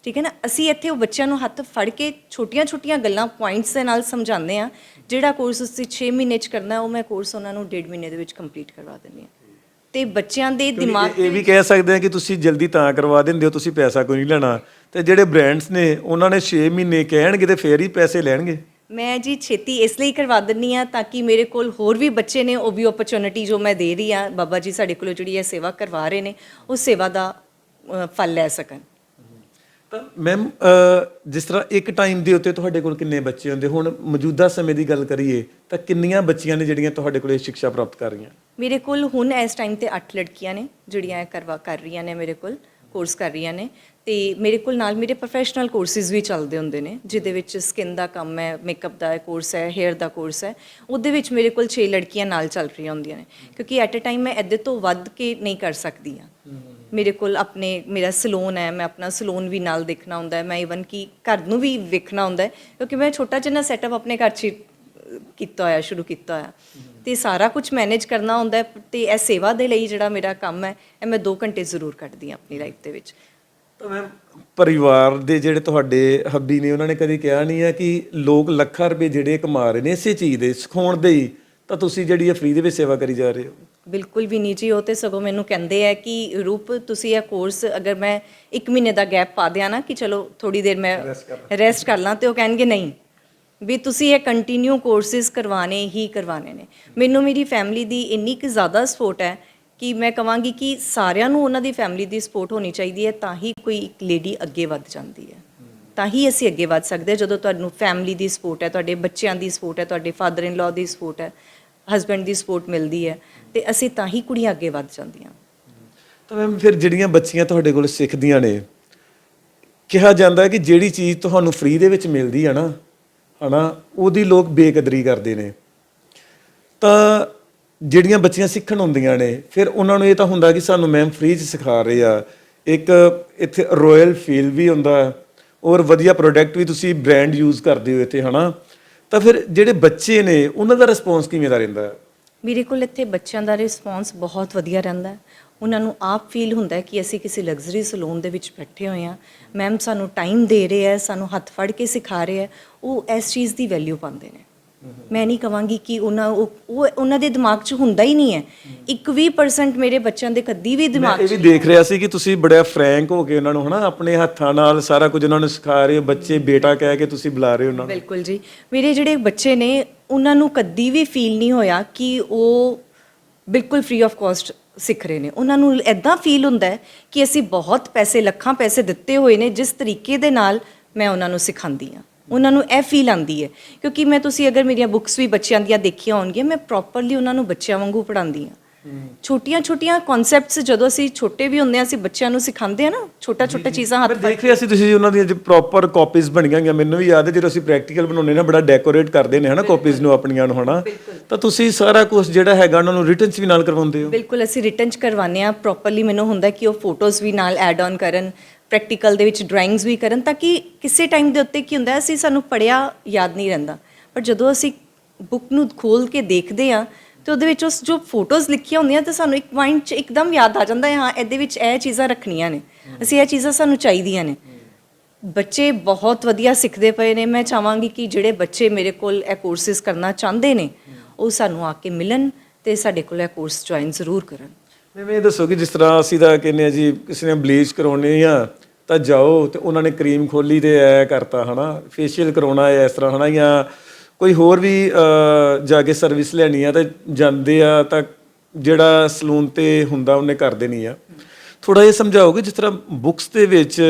ਠੀਕ ਹੈ ਨਾ? ਅਸੀਂ ਇੱਥੇ ਉਹ ਬੱਚਿਆਂ ਨੂੰ ਹੱਥ ਫੜ ਕੇ ਛੋਟੀਆਂ-ਛੋਟੀਆਂ ਗੱਲਾਂ ਪੁਆਇੰਟਸ ਦੇ ਨਾਲ ਸਮਝਾਉਂਦੇ ਆ ਜਿਹੜਾ ਕੋਰਸ ਤੁਸੀਂ 6 ਮਹੀਨੇ ਚ ਕਰਨਾ ਹੈ, ਉਹ ਮੈਂ ਕੋਰਸ ਉਹਨਾਂ ਨੂੰ ਡੇਢ ਮਹੀਨੇ ਦੇ ਵਿੱਚ ਕੰਪਲੀਟ ਕਰਵਾ ਦਿੰਦੀ ਹਾਂ। ਤੇ ਬੱਚਿਆਂ ਦੇ ਦਿਮਾਗ ਇਹ ਇਹ ਵੀ ਕਹਿ ਸਕਦੇ ਆ ਕਿ ਤੁਸੀਂ ਜਲਦੀ ਤਾਂ ਕਰਵਾ ਦਿੰਦੇ ਹੋ ਤੁਸੀਂ ਪੈਸਾ ਕੋਈ ਨਹੀਂ ਲੈਣਾ। ਤੇ ਜਿਹੜੇ ਬ੍ਰਾਂਡਸ ਨੇ ਉਹਨਾਂ ਨੇ 6 ਮਹੀਨੇ ਕਹਿਣਗੇ ਤੇ ਫੇਰ ਹੀ ਪੈਸੇ ਲੈਣਗੇ। ਮੈਂ ਜੀ ਛੇਤੀ ਇਸ ਲਈ ਕਰਵਾ ਦਿੰਨੀ ਆ ਤਾਂ ਕਿ ਮੇਰੇ ਕੋਲ ਹੋਰ ਵੀ ਬੱਚੇ ਨੇ ਉਹ ਵੀ ਓਪਰਚੁਨਿਟੀ ਜੋ ਮੈਂ ਦੇ ਰਹੀ ਆ ਬਾਬਾ ਜੀ ਸਾਡੇ ਕੋਲੋਂ ਜਿਹੜੀ ਇਹ ਸੇਵਾ ਕਰਵਾ ਰਹੇ ਨੇ ਉਹ ਸੇਵਾ ਦਾ ਫਲ ਲੈ ਸਕਣ। ਤਾਂ ਮੈਮ ਜਿਸ ਤਰ੍ਹਾਂ ਇੱਕ ਟਾਈਮ ਦੇ ਉੱਤੇ ਤੁਹਾਡੇ ਕੋਲ ਕਿੰਨੇ ਬੱਚੇ ਹੁੰਦੇ? ਹੁਣ ਮੌਜੂਦਾ ਸਮੇਂ ਦੀ ਗੱਲ ਕਰੀਏ ਤਾਂ ਕਿੰਨੀਆਂ ਬੱਚੀਆਂ ਨੇ ਜਿਹੜੀਆਂ ਤੁਹਾਡੇ ਕੋਲ ਇਹ ਸਿੱਖਿਆ ਪ੍ਰਾਪਤ ਕਰ ਰਹੀਆਂ? ਮੇਰੇ ਕੋਲ ਹੁਣ ਇਸ ਟਾਈਮ ਤੇ 8 ਲੜਕੀਆਂ ਨੇ ਜਿਹੜੀਆਂ ਇਹ ਕਰਵਾ ਕਰ ਰਹੀਆਂ ਨੇ ਮੇਰੇ ਕੋਲ ਕੋਰਸ ਕਰ ਰਹੀਆਂ ਨੇ। ਤੇ ਮੇਰੇ ਕੋਲ ਨਾਲ ਮੇਰੇ ਪ੍ਰੋਫੈਸ਼ਨਲ ਕੋਰਸਿਸ ਵੀ ਚੱਲਦੇ ਹੁੰਦੇ ਨੇ ਜਿਹਦੇ ਵਿੱਚ ਸਕਿਨ ਦਾ ਕੰਮ ਹੈ ਮੇਕਅਪ ਦਾ ਕੋਰਸ ਹੈ ਹੇਅਰ ਦਾ ਕੋਰਸ ਹੈ। ਉਹਦੇ ਵਿੱਚ ਮੇਰੇ ਕੋਲ 6 ਲੜਕੀਆਂ ਨਾਲ ਚੱਲ ਰਹੀਆਂ ਹੁੰਦੀਆਂ ਨੇ ਕਿਉਂਕਿ ਐਟ ਅ ਟਾਈਮ ਮੈਂ ਇਹਦੇ ਤੋਂ ਵੱਧ ਕੇ ਨਹੀਂ ਕਰ ਸਕਦੀ ਆ ਮੇਰੇ ਕੋਲ ਆਪਣੇ, ਮੇਰਾ ਸਲੂਨ ਹੈ, ਮੈਂ ਆਪਣਾ ਸਲੂਨ ਵੀ ਨਾਲ ਦੇਖਣਾ ਹੁੰਦਾ ਹੈ, ਮੈਂ ਇਵਨ ਕਿ ਘਰ ਨੂੰ ਵੀ ਵੇਖਣਾ ਹੁੰਦਾ ਹੈ, ਕਿਉਂਕਿ ਮੈਂ ਛੋਟਾ ਜਿਹਾ ਸੈਟਅਪ ਆਪਣੇ ਘਰ 'ਚ ਕੀਤਾ ਹੋਇਆ, ਸ਼ੁਰੂ ਕੀਤਾ ਹੋਇਆ। ਤੇ ਸਾਰਾ ਕੁਝ ਮੈਨੇਜ ਕਰਨਾ ਹੁੰਦਾ ਹੈ, ਤੇ ਇਹ ਸੇਵਾ ਦੇ ਲਈ ਜਿਹੜਾ ਮੇਰਾ ਕੰਮ ਹੈ, ਇਹ ਮੈਂ 2 ਘੰਟੇ ਜ਼ਰੂਰ ਕੱਢਦੀ ਹਾਂ ਆਪਣੀ ਲਾਈਫ ਦੇ ਵਿੱਚ। ਤਾਂ ਮੈਮ ਪਰਿਵਾਰ ਦੇ ਜਿਹੜੇ ਤੁਹਾਡੇ ਹੱਬੀ ਨੇ, ਉਹਨਾਂ ਨੇ ਕਦੇ ਕਿਹਾ ਨਹੀਂ ਹੈ ਕਿ ਲੋਕ ਲੱਖਾਂ ਰੁਪਏ ਜਿਹੜੇ ਕਮਾ ਰਹੇ ਨੇ ਇਸੇ ਚੀਜ਼ ਦੇ, ਸਿਖਾਉਣ ਦੇ ਹੀ ਤਾਂ ਤੁਸੀਂ ਜਿਹੜੀ ਇਹ ਫ੍ਰੀ ਦੇ ਵਿੱਚ ਸੇਵਾ ਕਰੀ ਜਾ ਰਹੇ ਹੋ। ਬਿਲਕੁਲ ਵੀ ਨਹੀਂ ਜੀ ਉਹ ਤੇ ਸਗੋਂ ਮੈਨੂੰ ਕਹਿੰਦੇ ਆ ਕਿ ਰੂਪ ਤੁਸੀਂ ਇਹ ਕੋਰਸ ਅਗਰ ਮੈਂ 1 ਮਹੀਨੇ ਦਾ ਗੈਪ ਪਾ ਦਿਆਂ ਨਾ ਕਿ ਚਲੋ ਥੋੜੀ ਦੇਰ ਮੈਂ ਰੈਸਟ ਕਰ ਲਾਂ। ਤੇ ਉਹ ਕਹਿਣਗੇ ਨਹੀਂ ਵੀ ਤੁਸੀਂ ਇਹ ਕੰਟੀਨਿਊ ਕੋਰਸਿਸ ਕਰਵਾਣੇ ਹੀ ਕਰਵਾਣੇ ਨੇ। ਮੈਨੂੰ ਮੇਰੀ ਫੈਮਿਲੀ ਦੀ ਇੰਨੀ ਕਿ ਜ਼ਿਆਦਾ ਸਪੋਰਟ ਹੈ ਕਿ ਮੈਂ ਕਹਾਂਗੀ ਕਿ ਸਾਰਿਆਂ ਨੂੰ ਉਹਨਾਂ ਦੀ ਫੈਮਿਲੀ ਦੀ ਸਪੋਰਟ ਹੋਣੀ ਚਾਹੀਦੀ ਹੈ ਤਾਂ ਹੀ ਕੋਈ ਇੱਕ ਲੇਡੀ ਅੱਗੇ ਵੱਧ ਜਾਂਦੀ ਹੈ। ਤਾਂ ਹੀ ਅਸੀਂ ਅੱਗੇ ਵੱਧ ਸਕਦੇ ਹਾਂ ਜਦੋਂ ਤੁਹਾਨੂੰ ਫੈਮਿਲੀ ਦੀ ਸਪੋਰਟ ਹੈ ਤੁਹਾਡੇ ਬੱਚਿਆਂ ਦੀ ਸਪੋਰਟ ਹੈ ਤੁਹਾਡੇ ਫਾਦਰ ਇਨ ਲਾਅ ਦੀ ਸਪੋਰਟ ਹੈ। ਹਸਬੈਂਡ ਦੀ ਸਪੋਰਟ ਮਿਲਦੀ ਹੈ ਤੇ ਅਸੀਂ ਤਾਂ ਹੀ ਕੁੜੀਆਂ ਅੱਗੇ ਵੱਧ ਜਾਂਦੀਆਂ। ਤਾਂ ਮੈਮ ਫਿਰ ਜਿਹੜੀਆਂ ਬੱਚੀਆਂ ਤੁਹਾਡੇ ਕੋਲ ਸਿੱਖਦੀਆਂ ਨੇ, ਕਿਹਾ ਜਾਂਦਾ ਹੈ ਕਿ ਜਿਹੜੀ ਚੀਜ਼ ਤੁਹਾਨੂੰ ਫ੍ਰੀ ਦੇ ਵਿੱਚ ਮਿਲਦੀ ਹੈ ਨਾ, ਹਨਾ, ਉਹਦੀ ਲੋਕ ਬੇਕਦਰੀ ਕਰਦੇ ਨੇ। ਤਾਂ ਜਿਹੜੀਆਂ ਬੱਚੀਆਂ ਸਿੱਖਣ ਹੁੰਦੀਆਂ ਨੇ, ਫਿਰ ਉਹਨਾਂ ਨੂੰ ਇਹ ਤਾਂ ਹੁੰਦਾ ਕਿ ਸਾਨੂੰ ਮੈਮ ਫ੍ਰੀ ਚ ਸਿਖਾ ਰਹੇ ਆ। ਇੱਕ ਇੱਥੇ ਰਾਇਲ ਫੀਲ ਵੀ ਹੁੰਦਾ, ਔਰ ਵਧੀਆ ਪ੍ਰੋਡਕਟ ਵੀ ਤੁਸੀਂ ਬ੍ਰਾਂਡ ਯੂਜ਼ ਕਰਦੇ ਹੋ ਇੱਥੇ, ਹਨਾ। ਤਾਂ ਫਿਰ ਜਿਹੜੇ ਬੱਚੇ ਨੇ, ਉਹਨਾਂ ਦਾ ਰਿਸਪੌਂਸ ਕਿਵੇਂ ਦਾ ਰਹਿੰਦਾ? ਹੈ ਮੇਰੇ ਕੋਲ ਇੱਥੇ ਬੱਚਿਆਂ ਦਾ ਰਿਸਪੌਂਸ ਬਹੁਤ ਵਧੀਆ ਰਹਿੰਦਾ। ਹੈ ਉਹਨਾਂ ਨੂੰ ਆਪ ਫੀਲ ਹੁੰਦਾ ਹੈ ਕਿ ਅਸੀਂ ਕਿਸੇ ਲਗਜ਼ਰੀ ਸਲੂਨ ਦੇ ਵਿੱਚ ਬੈਠੇ ਹੋਏ ਹਾਂ। ਮੈਮ ਸਾਨੂੰ ਟਾਈਮ ਦੇ ਰਹੇ ਹੈ, ਸਾਨੂੰ ਹੱਥ ਫੜ ਕੇ ਸਿਖਾ ਰਹੇ ਹੈ। ਉਹ ਇਸ ਚੀਜ਼ ਦੀ ਵੈਲਿਊ ਪਾਉਂਦੇ ਨੇ। ਮੈਂ ਨਹੀਂ ਕਵਾਂਗੀ ਕਿ ਉਹਨਾਂ ਉਹ ਉਹ ਉਹਨਾਂ ਦੇ ਦਿਮਾਗ 'ਚ ਹੁੰਦਾ ਹੀ ਨਹੀਂ ਹੈ। ਇੱਕ ਵੀ percent ਮੇਰੇ ਬੱਚਿਆਂ ਦੇ ਕਦੀ ਵੀ ਦਿਮਾਗ ਇਹ 'ਚ ਵੀ ਦੇਖ ਰਿਹਾ ਸੀ ਕਿ ਤੁਸੀਂ ਬੜਾ ਫਰੈਂਕ ਹੋ ਕੇ ਉਹਨਾਂ ਨੂੰ ਹਨਾ ਆਪਣੇ ਹੱਥਾਂ ਨਾਲ ਸਾਰਾ ਕੁਝ ਉਹਨਾਂ ਨੂੰ ਸਿਖਾ ਰਹੇ ਹੋ ਬੱਚੇ ਬੇਟਾ ਕਹਿ ਕੇ ਤੁਸੀਂ ਬੁਲਾ ਰਹੇ ਹੋ ਉਹਨਾਂ ਨੂੰ। ਬਿਲਕੁਲ ਜੀ। ਮੇਰੇ ਜਿਹੜੇ ਬੱਚੇ ਨੇ ਉਹਨਾਂ ਨੂੰ ਕਦੀ ਵੀ ਫੀਲ ਨਹੀਂ ਹੋਇਆ ਕਿ ਉਹ ਬਿਲਕੁਲ ਫ੍ਰੀ ਆਫ ਕਾਸਟ ਸਿੱਖ ਰਹੇ ਨੇ। ਉਹਨਾਂ ਨੂੰ ਐਦਾਂ ਫੀਲ ਹੁੰਦਾ ਹੈ ਕਿ ਅਸੀਂ ਬਹੁਤ ਪੈਸੇ ਲੱਖਾਂ ਪੈਸੇ ਦਿੱਤੇ ਹੋਏ ਨੇ ਜਿਸ ਤਰੀਕੇ ਦੇ ਨਾਲ ਮੈਂ ਉਹਨਾਂ ਨੂੰ ਸਿਖਾਉਂਦੀ ਆ ਉਹਨਾਂ ਨੂੰ ਇਹ ਫੀਲ ਆਂਦੀ ਹੈ। ਕਿਉਂਕਿ ਮੈਂ ਤੁਸੀਂ ਅਗਰ ਮੇਰੀਆਂ ਬੁੱਕਸ ਵੀ ਬੱਚਿਆਂ ਦੀਆਂ ਦੇਖੀਆਂ ਹੋਣਗੀਆਂ ਮੈਂ ਪ੍ਰੋਪਰਲੀ ਉਹਨਾਂ ਨੂੰ ਬੱਚਿਆਂ ਵਾਂਗੂ ਪੜ੍ਹਾਉਂਦੀ ਆ ਛੋਟੀਆਂ ਛੋਟੀਆਂ ਕਨਸੈਪਟਸ ਜਦੋਂ ਅਸੀਂ ਛੋਟੇ ਵੀ ਹੁੰਦੇ ਆ ਅਸੀਂ ਬੱਚਿਆਂ ਨੂੰ ਸਿਖਾਉਂਦੇ ਆ ਨਾ ਛੋਟਾ ਛੋਟਾ ਚੀਜ਼ਾਂ ਹੱਥ ਦੇਖ ਰਿਹਾ ਸੀ ਤੁਸੀਂ ਉਹਨਾਂ ਦੀਆਂ ਪ੍ਰੋਪਰ ਕਾਪੀਜ਼ ਬਣੀਆਂ ਗਈਆਂ ਮੈਨੂੰ ਵੀ ਯਾਦ ਹੈ ਜਦੋਂ ਅਸੀਂ ਪ੍ਰੈਕਟੀਕਲ ਬਣਾਉਂਦੇ ਨਾ ਬੜਾ ਡੈਕੋਰੇਟ ਕਰਦੇ ਨੇ ਹਨਾ ਕਾਪੀਜ਼ ਨੂੰ ਆਪਣੀਆਂ ਨੂੰ ਹਨਾ। ਤਾਂ ਤੁਸੀਂ ਸਾਰਾ ਕੁਝ ਜਿਹੜਾ ਹੈਗਾ ਉਹਨਾਂ ਨੂੰ ਰਿਟਨ ਚ ਵੀ ਨਾਲ ਕਰਵਾਉਂਦੇ ਹੋ? ਬਿਲਕੁਲ ਅਸੀਂ ਰਿਟਨ ਚ ਕਰਵਾਉਂਦੇ ਆ ਪ੍ਰੋਪਰਲੀ ਮੈਨੂੰ ਹੁੰਦਾ ਕਿ ਉਹ ਫੋਟੋਜ਼ ਵੀ ਨਾਲ ਐਡ ਆਨ ਕਰਨ। ਪ੍ਰੈਕਟੀਕਲ ਦੇ ਵਿੱਚ ਡਰਾਇੰਗਸ ਵੀ ਕਰਨ ਤਾਂ ਕਿ ਕਿਸੇ ਟਾਈਮ ਦੇ ਉੱਤੇ ਕੀ ਹੁੰਦਾ ਅਸੀਂ ਸਾਨੂੰ ਪੜਿਆ ਯਾਦ ਨਹੀਂ ਰਹਿੰਦਾ। ਪਰ ਜਦੋਂ ਅਸੀਂ ਬੁੱਕ ਨੂੰ ਖੋਲ ਕੇ ਦੇਖਦੇ ਆ ਤੇ ਉਹਦੇ ਵਿੱਚ ਉਸ ਜੋ ਫੋਟੋਜ਼ ਲਿਖੀਆਂ ਹੁੰਦੀਆਂ ਤੇ ਸਾਨੂੰ ਇੱਕ ਮਾਈਂਡ 'ਚ ਇੱਕਦਮ ਯਾਦ ਆ ਜਾਂਦਾ ਹੈ, ਹਾਂ, ਇਹਦੇ ਵਿੱਚ ਇਹ ਚੀਜ਼ਾਂ ਰੱਖਣੀਆਂ ਨੇ, ਅਸੀਂ ਇਹ ਚੀਜ਼ਾਂ ਸਾਨੂੰ ਚਾਹੀਦੀਆਂ ਨੇ। ਬੱਚੇ ਬਹੁਤ ਵਧੀਆ ਸਿੱਖਦੇ ਪਏ ਨੇ, ਮੈਂ ਚਾਹਾਂਗੀ ਕਿ ਜਿਹੜੇ ਬੱਚੇ ਮੇਰੇ ਕੋਲ ਇਹ ਕੋਰਸਿਸ ਕਰਨਾ ਚਾਹੁੰਦੇ ਨੇ, ਉਹ ਸਾਨੂੰ ਆ ਕੇ ਮਿਲਣ ਤੇ ਸਾਡੇ ਕੋਲ ਇਹ ਕੋਰਸ ਜੁਆਇਨ ਜ਼ਰੂਰ ਕਰਨ। ਮੈਨੂੰ ਇਹ ਦੱਸੋ ਕਿ ਜਿਸ ਤਰ੍ਹਾਂ ਅਸੀਂ ਤਾਂ ਕਹਿੰਦੇ ਆ ਜੀ, ਕਿਸੇ ਨੇ ਬਲੀਚ ਕਰਾਉਣੀ ਆ ਤਾਂ ਜਾਓ ਤੇ ਉਹਨਾਂ ਨੇ ਕਰੀਮ ਖੋਲੀ ਤੇ ਐ ਕਰਤਾ, ਹਨਾ? ਫੇਸ਼ੀਅਲ ਕਰਾਉਣਾ ਹੈ ਇਸ ਤਰ੍ਹਾਂ, ਹਨਾ? ਜਾਂ ਕੋਈ ਹੋਰ ਵੀ ਜਾ ਕੇ ਸਰਵਿਸ ਲੈਣੀ ਆ ਤਾਂ ਜਾਂਦੇ ਆ ਤਾਂ ਜਿਹੜਾ ਸਲੂਨ ਤੇ ਹੁੰਦਾ ਉਹਨੇ ਕਰ ਦੇਣੀ ਆ। ਥੋੜਾ ਇਹ ਸਮਝਾਓਗੇ ਜਿਸ ਤਰ੍ਹਾਂ ਬੁੱਕਸ ਦੇ ਵਿੱਚ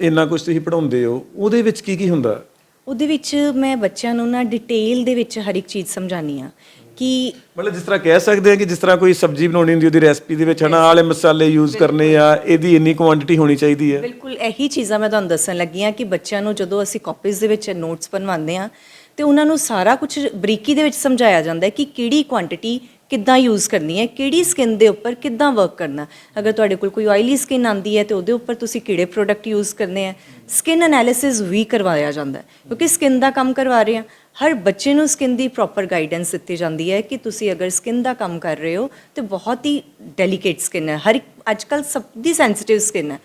ਇੰਨਾ ਕੁਝ ਤੁਸੀਂ ਪੜਾਉਂਦੇ ਹੋ, ਉਹਦੇ ਵਿੱਚ ਕੀ ਕੀ ਹੁੰਦਾ? ਉਹਦੇ ਵਿੱਚ ਮੈਂ ਬੱਚਿਆਂ ਨੂੰ ਨਾ ਡਿਟੇਲ ਦੇ ਵਿੱਚ ਹਰ ਇੱਕ ਚੀਜ਼ ਸਮਝਾਉਣੀ ਆ ਕਿ ਮਤਲਬ ਜਿਸ ਤਰ੍ਹਾਂ ਕਹਿ ਸਕਦੇ ਆ ਕਿ ਜਿਸ ਤਰ੍ਹਾਂ ਕੋਈ ਸਬਜ਼ੀ ਬਣਾਉਣੀ ਹੁੰਦੀ ਉਹਦੀ ਰੈਸਪੀ ਦੇ ਵਿੱਚ ਹਨਾ ਆਲੇ ਮਸਾਲੇ ਯੂਜ਼ ਕਰਨੇ ਆ ਇਹਦੀ ਇੰਨੀ ਕੁਆਂਟੀਟੀ ਹੋਣੀ ਚਾਹੀਦੀ ਹੈ। ਬਿਲਕੁਲ ਇਹੀ ਚੀਜ਼ਾਂ ਮੈਂ ਤੁਹਾਨੂੰ ਦੱਸਣ ਲੱਗੀ ਹਾਂ ਕਿ ਬੱਚਿਆਂ ਨੂੰ ਜਦੋਂ ਅਸੀਂ ਕਾਪੀਜ਼ ਦੇ ਵਿੱਚ ਨੋਟਸ ਬਣਵਾਉਂਦੇ ਆ ਤੇ ਉਹਨਾਂ ਨੂੰ ਸਾਰਾ ਕੁਝ ਬਰੀਕੀ ਦੇ ਵਿੱਚ ਸਮਝਾਇਆ ਜਾਂਦਾ ਹੈ ਕਿ ਕਿਹੜੀ ਕੁਆਂਟੀਟੀ ਕਿੱਦਾਂ ਯੂਜ਼ ਕਰਨੀ ਹੈ ਕਿਹੜੀ ਸਕਿਨ ਦੇ ਉੱਪਰ ਕਿੱਦਾਂ ਵਰਕ ਕਰਨਾ ਅਗਰ ਤੁਹਾਡੇ ਕੋਲ ਕੋਈ ਆਇਲੀ ਸਕਿਨ ਆਂਦੀ ਹੈ ਤੇ ਉਹਦੇ ਉੱਪਰ ਤੁਸੀਂ ਕਿਹੜੇ ਪ੍ਰੋਡਕਟ ਯੂਜ਼ ਕਰਨੇ ਆ ਸਕਿਨ ਐਨਾਲਿਸਿਸ ਵੀ ਕਰਵਾਇਆ ਜਾਂਦਾ ਹੈ ਕਿਉਂਕਿ ਸਕਿਨ ਦਾ ਕੰਮ ਕਰਵਾ ਰਹੇ ਆ ਹਰ ਬੱਚੇ ਨੂੰ ਸਕਿਨ ਦੀ ਪ੍ਰੋਪਰ ਗਾਈਡੈਂਸ ਦਿੱਤੀ ਜਾਂਦੀ ਹੈ ਕਿ ਤੁਸੀਂ ਅਗਰ ਸਕਿਨ ਦਾ ਕੰਮ ਕਰ ਰਹੇ ਹੋ ਤੇ ਬਹੁਤ ਹੀ ਡੈਲੀਕੇਟ ਸਕਿਨ ਹੈ। ਹਰ ਇੱਕ ਅੱਜਕੱਲ ਸਭ ਦੀ ਸੈਂਸਿਟਿਵ ਸਕਿਨ ਹੈ।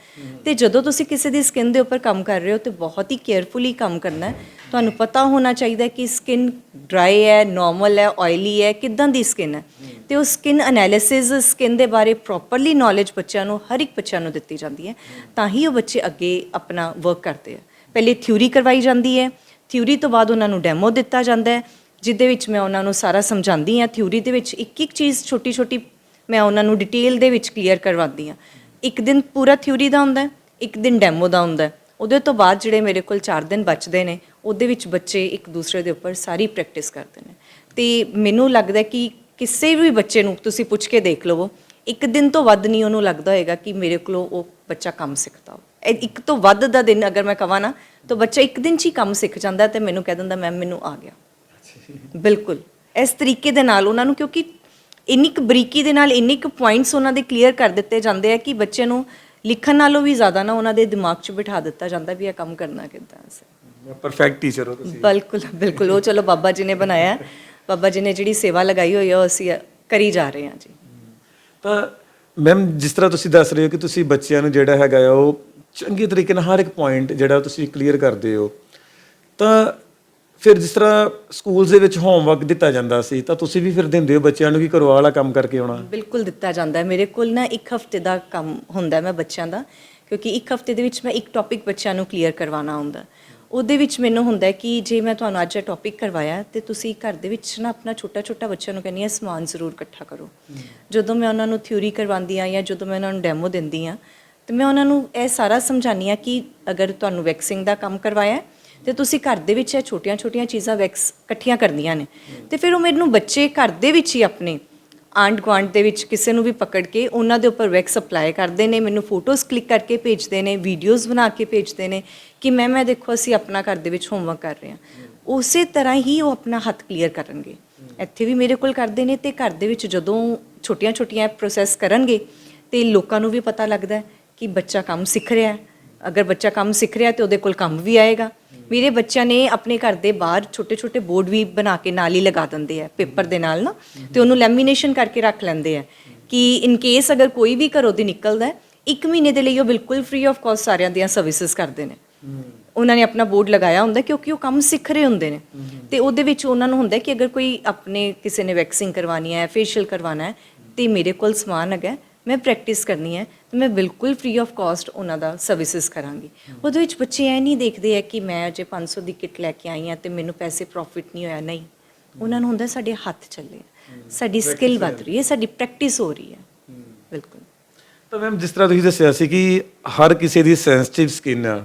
ਤੇ ਜਦੋਂ ਤੁਸੀਂ ਕਿਸੇ ਦੀ ਸਕਿਨ ਦੇ ਉੱਪਰ ਕੰਮ ਕਰ ਰਹੇ ਹੋ ਤੇ ਬਹੁਤ ਹੀ ਕੇਅਰਫੁਲੀ ਕੰਮ ਕਰਨਾ ਹੈ। ਤੁਹਾਨੂੰ ਪਤਾ ਹੋਣਾ ਚਾਹੀਦਾ ਕਿ ਸਕਿਨ ਡਰਾਈ ਹੈ ਨਾਰਮਲ ਹੈ ਆਇਲੀ ਹੈ, ਕਿਦਾਂ ਦੀ ਸਕਿਨ ਹੈ। ਤੇ ਉਹ ਸਕਿਨ ਐਨਾਲਿਸਿਸ ਸਕਿਨ ਦੇ ਬਾਰੇ ਪ੍ਰੋਪਰਲੀ ਨੌਲੇਜ ਬੱਚਿਆਂ ਨੂੰ, ਹਰ ਇੱਕ ਬੱਚਿਆਂ ਨੂੰ ਦਿੱਤੀ ਜਾਂਦੀ ਹੈ। ਤਾਂ ਹੀ ਉਹ ਬੱਚੇ ਅੱਗੇ ਆਪਣਾ ਵਰਕ ਕਰਦੇ ਆ। ਪਹਿਲੇ ਥਿਊਰੀ ਕਰਵਾਈ ਜਾਂਦੀ ਹੈ। ਥਿਊਰੀ ਤੋਂ ਬਾਅਦ ਉਹਨਾਂ ਨੂੰ ਡੈਮੋ ਦਿੱਤਾ ਜਾਂਦਾ ਹੈ ਜਿੱਦੇ ਵਿੱਚ ਮੈਂ ਉਹਨਾਂ ਨੂੰ ਸਾਰਾ ਸਮਝਾਉਂਦੀ ਹਾਂ। ਥਿਊਰੀ ਦੇ ਵਿੱਚ ਇੱਕ ਇੱਕ ਚੀਜ਼ ਛੋਟੀ ਛੋਟੀ ਮੈਂ ਉਹਨਾਂ ਨੂੰ ਡਿਟੇਲ ਦੇ ਵਿੱਚ ਕਲੀਅਰ ਕਰਵਾਉਂਦੀ ਹਾਂ। ਇੱਕ ਦਿਨ ਪੂਰਾ ਥਿਊਰੀ ਦਾ ਹੁੰਦਾ ਹੈ, ਇੱਕ ਦਿਨ ਡੈਮੋ ਦਾ ਹੁੰਦਾ ਹੈ। ਉਹਦੇ ਤੋਂ ਬਾਅਦ ਜਿਹੜੇ ਮੇਰੇ ਕੋਲ 4 ਦਿਨ ਬਚਦੇ ਨੇ, ਉਹਦੇ ਵਿੱਚ ਬੱਚੇ ਇੱਕ ਦੂਸਰੇ ਦੇ ਉੱਪਰ ਸਾਰੀ ਪ੍ਰੈਕਟਿਸ ਕਰਦੇ ਨੇ। ਤੇ ਮੈਨੂੰ ਲੱਗਦਾ ਕਿ ਕਿਸੇ ਵੀ ਬੱਚੇ ਨੂੰ ਤੁਸੀਂ ਪੁੱਛ ਕੇ ਦੇਖ ਲਵੋ, ਇੱਕ ਦਿਨ ਤੋਂ ਵੱਧ ਨਹੀਂ ਉਹਨੂੰ ਲੱਗਦਾ ਹੋਏਗਾ ਕਿ ਮੇਰੇ ਕੋਲੋਂ ਉਹ ਬੱਚਾ ਕੰਮ ਸਿੱਖਦਾ ਇੱਕ ਤੋਂ ਵੱਧ ਦਾ ਦਿਨ ਅਗਰ ਮੈਂ ਕਹਾਂ ਨਾ ਤਾਂ ਬੱਚਾ ਇੱਕ ਦਿਨ 'ਚ ਹੀ ਕੰਮ ਸਿੱਖ ਜਾਂਦਾ ਤੇ ਮੈਨੂੰ ਕਹਿ ਦਿੰਦਾ ਮੈਮ ਮੈਨੂੰ ਆ ਗਿਆ। ਬਿਲਕੁਲ। ਇਸ ਤਰੀਕੇ ਦੇ ਨਾਲ ਉਹਨਾਂ ਨੂੰ ਕਿਉਂਕਿ ਇੰਨੀ ਕੁ ਬਰੀਕੀ ਦੇ ਨਾਲ ਇੰਨੇ ਕੁ ਪੁਆਇੰਟਸ ਉਹਨਾਂ ਦੇ ਕਲੀਅਰ ਕਰ ਦਿੱਤੇ ਜਾਂਦੇ ਆ ਕਿ ਬੱਚੇ ਨੂੰ ਲਿਖਣ ਨਾਲੋਂ ਵੀ ਜ਼ਿਆਦਾ ਨਾ ਉਹਨਾਂ ਦੇ ਦਿਮਾਗ 'ਚ ਬਿਠਾ ਦਿੱਤਾ ਜਾਂਦਾ ਵੀ ਇਹ ਕੰਮ ਕਰਨਾ ਕਿੱਦਾਂ ਹੈ ਪਰਫੈਕਟ ਟੀਚਰ ਹੋ ਤੁਸੀਂ। ਬਿਲਕੁਲ ਬਿਲਕੁਲ। ਉਹ ਚਲੋ ਬਾਬਾ ਜੀ ਨੇ ਬਣਾਇਆ। ਬਾਬਾ ਜੀ ਨੇ ਜਿਹੜੀ ਸੇਵਾ ਲਗਾਈ ਹੋਈ ਆ ਉਹ ਅਸੀਂ ਕਰੀ ਜਾ ਰਹੇ ਹਾਂ ਜੀ। ਤਾਂ ਮੈਮ ਜਿਸ ਤਰ੍ਹਾਂ ਤੁਸੀਂ ਦੱਸ ਰਹੇ ਹੋ ਕਿ ਤੁਸੀਂ ਬੱਚਿਆਂ ਨੂੰ ਜਿਹੜਾ ਹੈਗਾ ਉਹ ਚੰਗੇ ਤਰੀਕੇ ਨਾਲ ਹਰ ਇੱਕ ਪੁਆਇੰਟ ਜਿਹੜਾ ਤੁਸੀਂ ਕਲੀਅਰ ਕਰਦੇ ਹੋ ਤਾਂ ਫਿਰ ਜਿਸ ਤਰ੍ਹਾਂ ਸਕੂਲਸ ਦੇ ਵਿੱਚ ਹੋਮਵਰਕ ਦਿੱਤਾ ਜਾਂਦਾ ਸੀ ਤਾਂ ਤੁਸੀਂ ਵੀ ਫਿਰ ਦਿੰਦੇ ਹੋ ਬੱਚਿਆਂ ਨੂੰ ਕਿ ਘਰੋਂ ਵਾਲਾ ਕੰਮ ਕਰਕੇ ਆਉਣਾ? ਬਿਲਕੁਲ ਦਿੱਤਾ ਜਾਂਦਾ ਹੈ। ਮੇਰੇ ਕੋਲ ਨਾ ਇੱਕ ਹਫ਼ਤੇ ਦਾ ਕੰਮ ਹੁੰਦਾ ਹੈ ਮੈਂ ਬੱਚਿਆਂ ਦਾ ਕਿਉਂਕਿ ਇੱਕ ਹਫ਼ਤੇ ਦੇ ਵਿੱਚ ਮੈਂ ਇੱਕ ਟੌਪਿਕ ਬੱਚਿਆਂ ਨੂੰ ਕਲੀਅਰ ਕਰਵਾਉਣਾ ਹੁੰਦਾ। ਉਹਦੇ ਵਿੱਚ ਮੈਨੂੰ ਹੁੰਦਾ ਹੈ ਕਿ ਜੇ ਮੈਂ ਤੁਹਾਨੂੰ ਅੱਜ ਇਹ ਟੌਪਿਕ ਕਰਵਾਇਆ ਤੇ ਤੁਸੀਂ ਘਰ ਦੇ ਵਿੱਚ ਨਾ ਆਪਣਾ ਛੋਟਾ ਛੋਟਾ ਬੱਚਿਆਂ ਨੂੰ ਕਹਿੰਦੀ ਆ ਸਮਾਨ ਜ਼ਰੂਰ ਇਕੱਠਾ ਕਰੋ। ਜਦੋਂ ਮੈਂ ਉਹਨਾਂ ਨੂੰ ਥਿਊਰੀ ਕਰਵਾਉਂਦੀ ਆ ਜਾਂ ਜਦੋਂ ਮੈਂ ਉਹਨਾਂ ਨੂੰ ਡੈਮੋ ਦਿੰਦੀ ਆ ਤੇ ਮੈਂ ਉਹਨਾਂ ਨੂੰ ਇਹ ਸਾਰਾ ਸਮਝਾਉਂਦੀ ਆ ਕਿ ਅਗਰ ਤੁਹਾਨੂੰ ਵੈਕਸਿੰਗ ਦਾ ਕੰਮ ਕਰਵਾਇਆ ਹੈ, ਤੇ ਤੁਸੀਂ ਘਰ ਦੇ ਵਿੱਚ ਇਹ ਛੋਟੀਆਂ-ਛੋਟੀਆਂ ਚੀਜ਼ਾਂ ਵੈਕਸ ਇਕੱਠੀਆਂ ਕਰਦੀਆਂ ਨੇ। ਤੇ ਫਿਰ ਉਹ ਮੈਨੂੰ ਬੱਚੇ ਘਰ ਦੇ ਵਿੱਚ ਹੀ ਆਪਣੇ ਆਂਡ ਗੁਆਂਢ ਦੇ ਵਿੱਚ ਕਿਸੇ ਨੂੰ ਵੀ ਪਕੜ ਕੇ ਉਹਨਾਂ ਦੇ ਉੱਪਰ ਵੈਕਸ ਅਪਲਾਈ ਕਰਦੇ ਨੇ ਮੈਨੂੰ ਫੋਟੋਜ਼ ਕਲਿੱਕ ਕਰਕੇ ਭੇਜਦੇ ਨੇ ਵੀਡੀਓਜ਼ ਬਣਾ ਕੇ ਭੇਜਦੇ ਨੇ ਕਿ ਮੈਂ ਮੈਂ ਦੇਖੋ ਅਸੀਂ ਆਪਣਾ ਘਰ ਦੇ ਵਿੱਚ ਹੋਮਵਰਕ ਕਰ ਰਹੇ ਹਾਂ। ਉਸੇ ਤਰ੍ਹਾਂ ਹੀ ਉਹ ਆਪਣਾ ਹੱਥ ਕਲੀਅਰ ਕਰਨਗੇ। ਇੱਥੇ ਵੀ ਮੇਰੇ ਕੋਲ ਕਰਦੇ ਨੇ ਤੇ ਘਰ ਦੇ ਵਿੱਚ ਜਦੋਂ ਛੋਟੀਆਂ-ਛੋਟੀਆਂ ਪ੍ਰੋਸੈਸ ਕਰਨਗੇ ਤੇ ਲੋਕਾਂ ਨੂੰ ਵੀ ਪਤਾ ਲੱਗਦਾ ਹੈ ਕਿ ਬੱਚਾ ਕੰਮ ਸਿੱਖ ਰਿਹਾ ਹੈ। ਅਗਰ ਬੱਚਾ ਕੰਮ ਸਿੱਖ ਰਿਹਾ ਤੇ ਉਹਦੇ ਕੋਲ ਕੰਮ ਵੀ ਆਏਗਾ। ਮੇਰੇ ਬੱਚਿਆਂ ਨੇ ਆਪਣੇ ਘਰ ਦੇ ਬਾਹਰ ਛੋਟੇ-ਛੋਟੇ ਬੋਰਡ ਵੀ ਬਣਾ ਕੇ ਨਾਲ ਹੀ ਲਗਾ ਦਿੰਦੇ ਆ, ਪੇਪਰ ਦੇ ਨਾਲ ਨਾ। ਤੇ ਉਹਨੂੰ ਲੈਮੀਨੇਸ਼ਨ ਕਰਕੇ ਰੱਖ ਲੈਂਦੇ ਆ ਕਿ ਇਨ ਕੇਸ ਅਗਰ ਕੋਈ ਵੀ ਘਰੋਂ ਦੀ ਨਿਕਲਦਾ ਇੱਕ ਮਹੀਨੇ ਦੇ ਲਈ ਉਹ ਬਿਲਕੁਲ ਫ੍ਰੀ ਆਫ ਕਾਸਟ ਸਾਰਿਆਂ ਦੀਆਂ ਸਰਵਿਸਿਜ਼ ਕਰਦੇ ਨੇ। ਉਹਨਾਂ ਨੇ ਆਪਣਾ ਬੋਰਡ ਲਗਾਇਆ ਹੁੰਦਾ ਕਿਉਂਕਿ ਉਹ ਕੰਮ ਸਿੱਖ ਰਹੇ ਹੁੰਦੇ ਨੇ। ਤੇ ਉਹਦੇ ਵਿੱਚ ਉਹਨਾਂ ਨੂੰ ਹੁੰਦਾ ਕਿ ਅਗਰ ਕੋਈ ਆਪਣੇ ਕਿਸੇ ਨੇ ਵੈਕਸਿੰਗ ਕਰਵਾਉਣੀ ਹੈ ਫੇਸ਼ੀਅਲ ਕਰਵਾਉਣਾ ਹੈ, ਤੇ ਮੇਰੇ ਕੋਲ ਸਮਾਨ ਹੈਗਾ ਮੈਂ ਪ੍ਰੈਕਟਿਸ ਕਰਨੀ ਹੈ ਤੇ ਮੈਂ ਬਿਲਕੁਲ ਫ੍ਰੀ ਆਫ ਕਾਸਟ ਉਹਨਾਂ ਦਾ ਸਰਵਿਸਿਜ਼ ਕਰਾਂਗੀ। ਉਹਦੇ ਵਿੱਚ ਬੱਚੇ ਐ ਨਹੀਂ ਦੇਖਦੇ ਆ ਕਿ ਮੈਂ ਅਜੇ 500 ਦੀ ਕਿਟ ਲੈ ਕੇ ਆਈ ਹਾਂ ਤੇ ਮੈਨੂੰ ਪੈਸੇ ਪ੍ਰੋਫਿਟ ਨਹੀਂ ਹੋਇਆ। ਨਹੀਂ ਉਹਨਾਂ ਨੂੰ ਹੁੰਦਾ ਸਾਡੇ ਹੱਥ ਚੱਲੇ ਆ, ਸਾਡੀ ਸਕਿੱਲ ਵੱਧ ਰਹੀ ਹੈ ਸਾਡੀ ਪ੍ਰੈਕਟਿਸ ਹੋ ਰਹੀ ਹੈ। ਬਿਲਕੁਲ। ਤਾਂ ਮੈਮ ਜਿਸ ਤਰ੍ਹਾਂ ਤੁਸੀਂ ਦੱਸਿਆ ਸੀ ਕਿ ਹਰ ਕਿਸੇ ਦੀ ਸੈਂਸਿਟਿਵ ਸਕਿਨ ਆ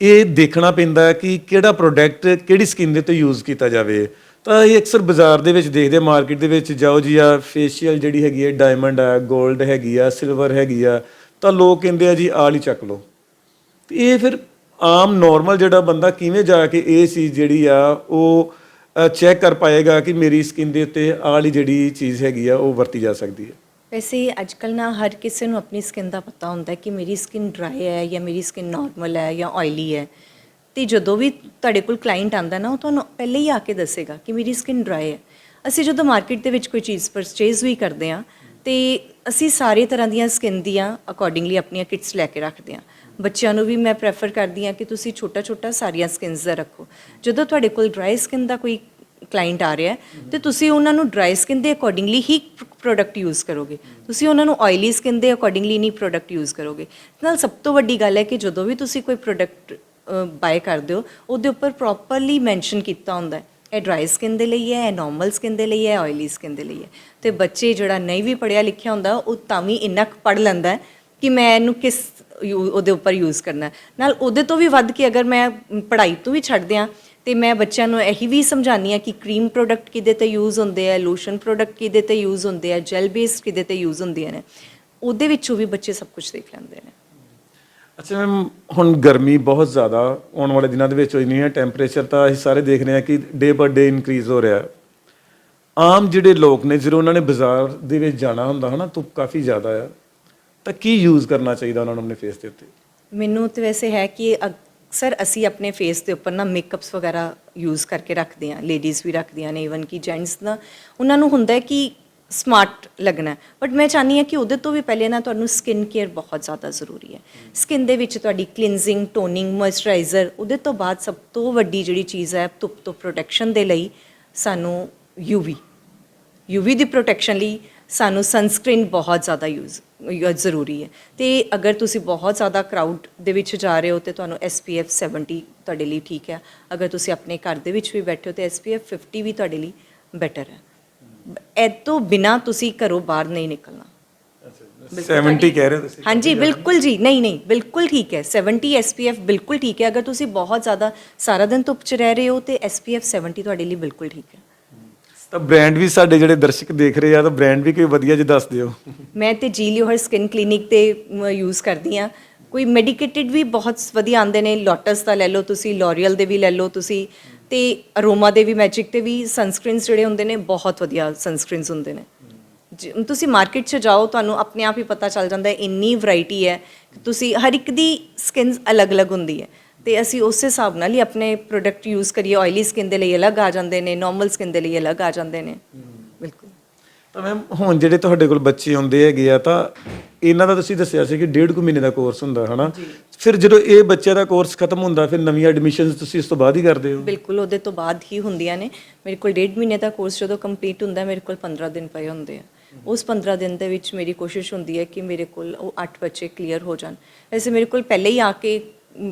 ਇਹ ਦੇਖਣਾ ਪੈਂਦਾ ਹੈ ਕਿ ਕਿਹੜਾ ਪ੍ਰੋਡਕਟ ਕਿਹੜੀ ਸਕਿਨ ਦੇ ਉੱਤੇ ਯੂਜ਼ ਕੀਤਾ ਜਾਵੇ। ਤਾਂ ਇਹ ਅਕਸਰ ਬਾਜ਼ਾਰ ਦੇ ਵਿੱਚ ਦੇਖਦੇ ਮਾਰਕੀਟ ਦੇ ਵਿੱਚ ਜਾਓ ਜੀ ਆ ਫੇਸ਼ੀਅਲ ਜਿਹੜੀ ਹੈਗੀ ਹੈ ਡਾਇਮੰਡ ਆ 골ਡ ਹੈਗੀ ਆ ਸਿਲਵਰ ਹੈਗੀ ਆ, ਤਾਂ ਲੋਕ ਕਹਿੰਦੇ ਆ ਜੀ ਆਲ ਹੀ ਚੱਕ ਲਓ। ਤੇ ਇਹ ਫਿਰ ਆਮ ਨਾਰਮਲ ਜਿਹੜਾ ਬੰਦਾ ਕਿਵੇਂ ਜਾ ਕੇ ਇਹ ਚੀਜ਼ ਜਿਹੜੀ ਆ, ਉਹ ਚੈੱਕ ਕਰ ਪਾਏਗਾ ਕਿ ਮੇਰੀ ਸਕਿਨ ਦੇ ਉੱਤੇ ਆਲ ਹੀ ਜਿਹੜੀ ਚੀਜ਼ ਹੈਗੀ ਆ, ਉਹ ਵਰਤੀ ਜਾ ਸਕਦੀ ਹੈ? ਵੈਸੇ ਅੱਜਕੱਲ ਨਾ ਹਰ ਕਿਸੇ ਨੂੰ ਆਪਣੀ ਸਕਿਨ ਦਾ ਪਤਾ ਹੁੰਦਾ ਕਿ ਮੇਰੀ ਸਕਿਨ ਡਰਾਈ ਹੈ ਜਾਂ ਮੇਰੀ ਸਕਿਨ ਨਾਰਮਲ ਹੈ ਜਾਂ ਆਇਲੀ ਹੈ। ਤੇ ਜਦੋਂ ਵੀ ਤੁਹਾਡੇ ਕੋਲ ਕਲਾਇੰਟ ਆਂਦਾ ਨਾ, ਉਹ ਤੁਹਾਨੂੰ ਪਹਿਲੇ ਹੀ ਆ ਕੇ ਦੱਸੇਗਾ ਕਿ ਮੇਰੀ ਸਕਿਨ ਡਰਾਈ ਹੈ। ਅਸੀਂ ਜਦੋਂ ਮਾਰਕੀਟ ਦੇ ਵਿੱਚ ਕੋਈ ਚੀਜ਼ ਪਰਚੇਜ਼ ਵੀ ਕਰਦੇ ਹਾਂ, ਤੇ ਅਸੀਂ ਸਾਰੇ ਤਰ੍ਹਾਂ ਦੀਆਂ ਸਕਿਨ ਦੀਆਂ ਅਕੋਰਡਿੰਗਲੀ ਆਪਣੀਆਂ ਕਿਟਸ ਲੈ ਕੇ ਰੱਖਦੇ ਹਾਂ। ਬੱਚਿਆਂ ਨੂੰ ਵੀ ਮੈਂ ਪ੍ਰੈਫਰ ਕਰਦੀ ਹਾਂ ਕਿ ਤੁਸੀਂ ਛੋਟਾ ਛੋਟਾ ਸਾਰੀਆਂ ਸਕਿਨਸ ਦਾ ਰੱਖੋ। ਜਦੋਂ ਤੁਹਾਡੇ ਕੋਲ ਡਰਾਈ ਸਕਿਨ ਦਾ ਕੋਈ ਕਲਾਇੰਟ ਆ ਰਿਹਾ ਹੈ, ਤੇ ਤੁਸੀਂ ਉਹਨਾਂ ਨੂੰ ਡਰਾਈ ਸਕਿਨ ਦੇ ਅਕੋਰਡਿੰਗਲੀ ਹੀ ਪ੍ਰੋਡਕਟ ਯੂਜ਼ ਕਰੋਗੇ। ਤੁਸੀਂ ਉਹਨਾਂ ਨੂੰ ਆਇਲੀ ਸਕਿਨ ਦੇ ਅਕੋਰਡਿੰਗਲੀ ਨਹੀਂ ਪ੍ਰੋਡਕਟ ਯੂਜ਼ ਕਰੋਗੇ। ਨਾਲ ਸਭ ਤੋਂ ਵੱਡੀ ਗੱਲ ਹੈ ਕਿ ਜਦੋਂ ਵੀ ਤੁਸੀਂ ਕੋਈ ਪ੍ਰੋਡਕਟ ਬਾਏ ਕਰਦੇ ਹੋ, ਉਹਦੇ ਉੱਪਰ ਪ੍ਰੋਪਰਲੀ ਮੈਂਸ਼ਨ ਕੀਤਾ ਹੁੰਦਾ ਹੈ। ਇਹ ਡਰਾਈ ਸਕਿਨ ਦੇ ਲਈ ਹੈ, ਇਹ ਨਾਰਮਲ ਸਕਿਨ ਦੇ ਲਈ ਹੈ ਆਇਲੀ ਸਕਿਨ ਦੇ ਲਈ ਹੈ। ਤੇ ਬੱਚੇ ਜਿਹੜਾ ਨਹੀਂ ਵੀ ਪੜਿਆ ਲਿਖਿਆ ਹੁੰਦਾ, ਉਹ ਤਾਂ ਵੀ ਇੰਨਾ ਕੁ ਪੜ ਲੈਂਦਾ ਹੈ ਕਿ ਮੈਂ ਇਹਨੂੰ ਕਿਸ ਯੂ- ਉਹਦੇ ਉੱਪਰ ਯੂਜ਼ ਕਰਨਾ ਨਾਲ ਉਹਦੇ ਤੋਂ ਵੀ ਵੱਧ ਕੇ ਅਗਰ ਮੈਂ ਪੜ੍ਹਾਈ ਤੋਂ ਵੀ ਛੱਡ ਦਿਆਂ, ਤੇ ਮੈਂ ਬੱਚਿਆਂ ਨੂੰ ਇਹੀ ਵੀ ਸਮਝਾਉਂਦੀ ਹਾਂ ਕਿ ਕਰੀਮ ਪ੍ਰੋਡਕਟ ਕਿਹਦੇ ਤੇ ਯੂਜ਼ ਹੁੰਦੇ ਆ ਲੋਸ਼ਨ ਪ੍ਰੋਡਕਟ ਕਿਹਦੇ ਤੇ ਯੂਜ਼ ਹੁੰਦੇ ਆ ਜੈਲ ਬੇਸਡ ਕਿਹਦੇ ਤੇ ਯੂਜ਼ ਹੁੰਦੀਆਂ ਨੇ, ਉਹਦੇ ਵਿੱਚੋਂ ਵੀ ਬੱਚੇ ਸਭ ਕੁਝ ਦੇਖ ਲੈਂਦੇ ਨੇ। ਅੱਛਾ ਮੈਮ, ਹੁਣ ਗਰਮੀ ਬਹੁਤ ਜ਼ਿਆਦਾ, ਆਉਣ ਵਾਲੇ ਦਿਨਾਂ ਦੇ ਵਿੱਚ ਹੋਈ ਨਹੀਂ ਹੈ ਟੈਂਪਰੇਚਰ ਤਾਂ ਅਸੀਂ ਸਾਰੇ ਦੇਖ ਰਹੇ ਹਾਂ ਕਿ ਡੇ ਬਾਏ ਡੇ ਇਨਕਰੀਜ਼ ਹੋ ਰਿਹਾ ਹੈ। ਆਮ ਜਿਹੜੇ ਲੋਕ ਨੇ, ਜਦੋਂ ਉਹਨਾਂ ਨੇ ਬਾਜ਼ਾਰ ਦੇ ਵਿੱਚ ਜਾਣਾ ਹੁੰਦਾ ਹਨਾ, ਧੁੱਪ ਕਾਫੀ ਜ਼ਿਆਦਾ ਆ, ਤਾਂ ਕੀ ਯੂਜ਼ ਕਰਨਾ ਚਾਹੀਦਾ ਉਹਨਾਂ ਨੂੰ ਆਪਣੇ ਫੇਸ ਦੇ ਉੱਤੇ? ਮੈਨੂੰ ਤੇ ਵੈਸੇ ਹੈ ਕਿ ਅਕਸਰ ਅਸੀਂ ਆਪਣੇ ਫੇਸ ਦੇ ਉੱਪਰ ਨਾ ਮੇਕਅਪਸ ਵਗੈਰਾ ਯੂਜ਼ ਕਰਕੇ ਰੱਖਦੇ ਹਾਂ ਲੇਡੀਜ਼ ਵੀ ਰੱਖਦੀਆਂ ਨੇ ਇਵਨ ਕਿ ਜੈਂਟਸ ਦਾ ਉਹਨਾਂ ਨੂੰ ਹੁੰਦਾ ਹੈ ਕਿ ਸਮਾਰਟ ਲੱਗਣਾ ਬਟ ਮੈਂ ਚਾਹਨੀ ਹਾਂ ਕਿ ਉਹਦੇ ਤੋਂ ਵੀ ਪਹਿਲੇ ਨਾ ਤੁਹਾਨੂੰ ਸਕਿਨ ਕੇਅਰ ਬਹੁਤ ਜ਼ਿਆਦਾ ਜ਼ਰੂਰੀ ਹੈ। ਸਕਿਨ ਦੇ ਵਿੱਚ ਤੁਹਾਡੀ ਕਲੀਨਜ਼ਿੰਗ ਟੋਨਿੰਗ ਮੋਇਸਚਰਾਈਜ਼ਰ ਉਹਦੇ ਤੋਂ ਬਾਅਦ ਸਭ ਤੋਂ ਵੱਡੀ ਜਿਹੜੀ ਚੀਜ਼ ਹੈ ਧੁੱਪ ਤੋਂ ਪ੍ਰੋਟੈਕਸ਼ਨ ਦੇ ਲਈ ਸਾਨੂੰ ਯੂਵੀ ਯੂਵੀ ਦੀ ਪ੍ਰੋਟੈਕਸ਼ਨ ਲਈ ਸਾਨੂੰ ਸਨਸਕ੍ਰੀਨ ਬਹੁਤ ਜ਼ਿਆਦਾ ਯੂਜ਼ ਜ਼ਰੂਰੀ ਹੈ। ਤੇ ਅਗਰ ਤੁਸੀਂ ਬਹੁਤ ਜ਼ਿਆਦਾ ਕਰਾਊਡ ਦੇ ਵਿੱਚ ਜਾ ਰਹੇ ਹੋ ਤੇ ਤੁਹਾਨੂੰ SPF 70 ਤੁਹਾਡੇ ਲਈ ਠੀਕ ਹੈ। ਅਗਰ ਤੁਸੀਂ ਆਪਣੇ ਘਰ ਦੇ ਵਿੱਚ ਵੀ ਬੈਠੇ ਹੋ ਤੇ SPF 50 ਵੀ ਤੁਹਾਡੇ ਲਈ ਬੈਟਰ ਹੈ। ਇਹ ਤੋਂ ਬਿਨਾ ਤੁਸੀਂ ਘਰੋਂ ਬਾਹਰ ਨਹੀਂ ਨਿਕਲਣਾ। 70 ਕਹਿ ਰਹੇ ਹੋ ਤੁਸੀਂ। ਹਾਂਜੀ ਬਿਲਕੁਲ ਜੀ। ਨਹੀਂ ਨਹੀਂ ਬਿਲਕੁਲ ਠੀਕ ਹੈ। 70 SPF ਬਿਲਕੁਲ ਠੀਕ ਹੈ। ਅਗਰ ਤੁਸੀਂ ਬਹੁਤ ਜ਼ਿਆਦਾ ਸਾਰਾ ਦਿਨ ਧੁੱਪ 'ਚ ਰਹਿ ਰਹੇ ਹੋ ਤੇ SPF 70 ਤੁਹਾਡੇ ਲਈ ਬਿਲਕੁਲ ਠੀਕ ਹੈ। ਤਾਂ ਬ੍ਰਾਂਡ ਵੀ ਸਾਡੇ ਜਿਹੜੇ ਦਰਸ਼ਕ ਦੇਖ ਰਹੇ ਆ ਤਾਂ ਬ੍ਰਾਂਡ ਵੀ ਕੋਈ ਵਧੀਆ ਜਿਹਾ ਦੱਸ ਦਿਓ। ਮੈਂ ਤੇ ਜੀ ਲਿਓਹਰ ਸਕਿਨ ਕਲੀਨਿਕ ਤੇ ਯੂਜ਼ ਕਰਦੀ ਆ ਕੋਈ ਮੈਡੀਕੇਟਿਡ ਵੀ ਬਹੁਤ ਵਧੀਆ ਆਉਂਦੇ ਨੇ। ਲੋਟਸ ਦਾ ਲੈ ਲਓ ਤੁਸੀਂ ਲੋਰੀਅਲ ਦੇ ਵੀ ਲੈ ਲਓ ਤੁਸੀਂ। ਤੇ ਅਰੋਮਾ ਦੇ ਵੀ ਮੈਜਿਕ ਤੇ ਵੀ ਸਨਸਕ੍ਰੀਨਸ ਜਿਹੜੇ ਹੁੰਦੇ ਨੇ ਬਹੁਤ ਵਧੀਆ ਸਨਸਕ੍ਰੀਨਸ ਹੁੰਦੇ ਨੇ। ਜ- ਤੁਸੀਂ ਮਾਰਕੀਟ 'ਚ ਜਾਓ ਤੁਹਾਨੂੰ ਆਪਣੇ ਆਪ ਹੀ ਪਤਾ ਚੱਲ ਜਾਂਦਾ ਹੈ ਇੰਨੀ ਵੈਰਾਈਟੀ ਹੈ ਤੁਸੀਂ ਹਰ ਇੱਕ ਦੀ ਸਕਿਨਸ ਅਲੱਗ-ਅਲੱਗ ਹੁੰਦੀ ਹੈ। ਤੇ ਅਸੀਂ ਉਸੇ ਹਿਸਾਬ ਨਾਲ ਹੀ ਆਪਣੇ ਪ੍ਰੋਡਕਟ ਯੂਜ਼ ਕਰੀਏ ਆਇਲੀ ਸਕਿਨ ਦੇ ਲਈ ਅਲੱਗ ਆ ਜਾਂਦੇ ਨੇ ਨਾਰਮਲ ਸਕਿਨ ਦੇ ਲਈ ਅਲੱਗ ਆ ਜਾਂਦੇ ਨੇ। ਬਿਲਕੁਲ। ਤਾਂ ਮੈਮ ਹੁਣ ਜਿਹੜੇ ਤੁਹਾਡੇ ਕੋਲ ਬੱਚੇ ਆਉਂਦੇ ਹੈਗੇ ਆ ਤਾਂ ਇਹਨਾਂ ਦਾ ਤੁਸੀਂ ਦੱਸਿਆ ਸੀ ਕਿ ਡੇਢ ਕੁ ਮਹੀਨੇ ਦਾ ਕੋਰਸ ਹੁੰਦਾ ਹਨਾ? ਫਿਰ ਜਦੋਂ ਇਹ ਬੱਚਿਆਂ ਦਾ ਕੋਰਸ ਖਤਮ ਹੁੰਦਾ ਫਿਰ ਨਵੀਆਂ ਐਡਮਿਸ਼ਨਸ ਤੁਸੀਂ ਇਸ ਤੋਂ ਬਾਅਦ ਹੀ ਕਰਦੇ ਹੋ? ਬਿਲਕੁਲ ਉਹਦੇ ਤੋਂ ਬਾਅਦ ਹੀ ਹੁੰਦੀਆਂ ਨੇ। ਮੇਰੇ ਕੋਲ ਡੇਢ ਮਹੀਨੇ ਦਾ ਕੋਰਸ ਜਦੋਂ ਕੰਪਲੀਟ ਹੁੰਦਾ ਮੇਰੇ ਕੋਲ 15 ਦਿਨ ਪਏ ਹੁੰਦੇ ਆ। ਉਸ 15 ਦਿਨ ਦੇ ਵਿੱਚ ਮੇਰੀ ਕੋਸ਼ਿਸ਼ ਹੁੰਦੀ ਹੈ ਕਿ ਮੇਰੇ ਕੋਲ ਉਹ 8 ਬੱਚੇ ਕਲੀਅਰ ਹੋ ਜਾਣ। ਵੈਸੇ ਮੇਰੇ ਕੋਲ ਪਹਿਲੇ ਹੀ ਆ ਕੇ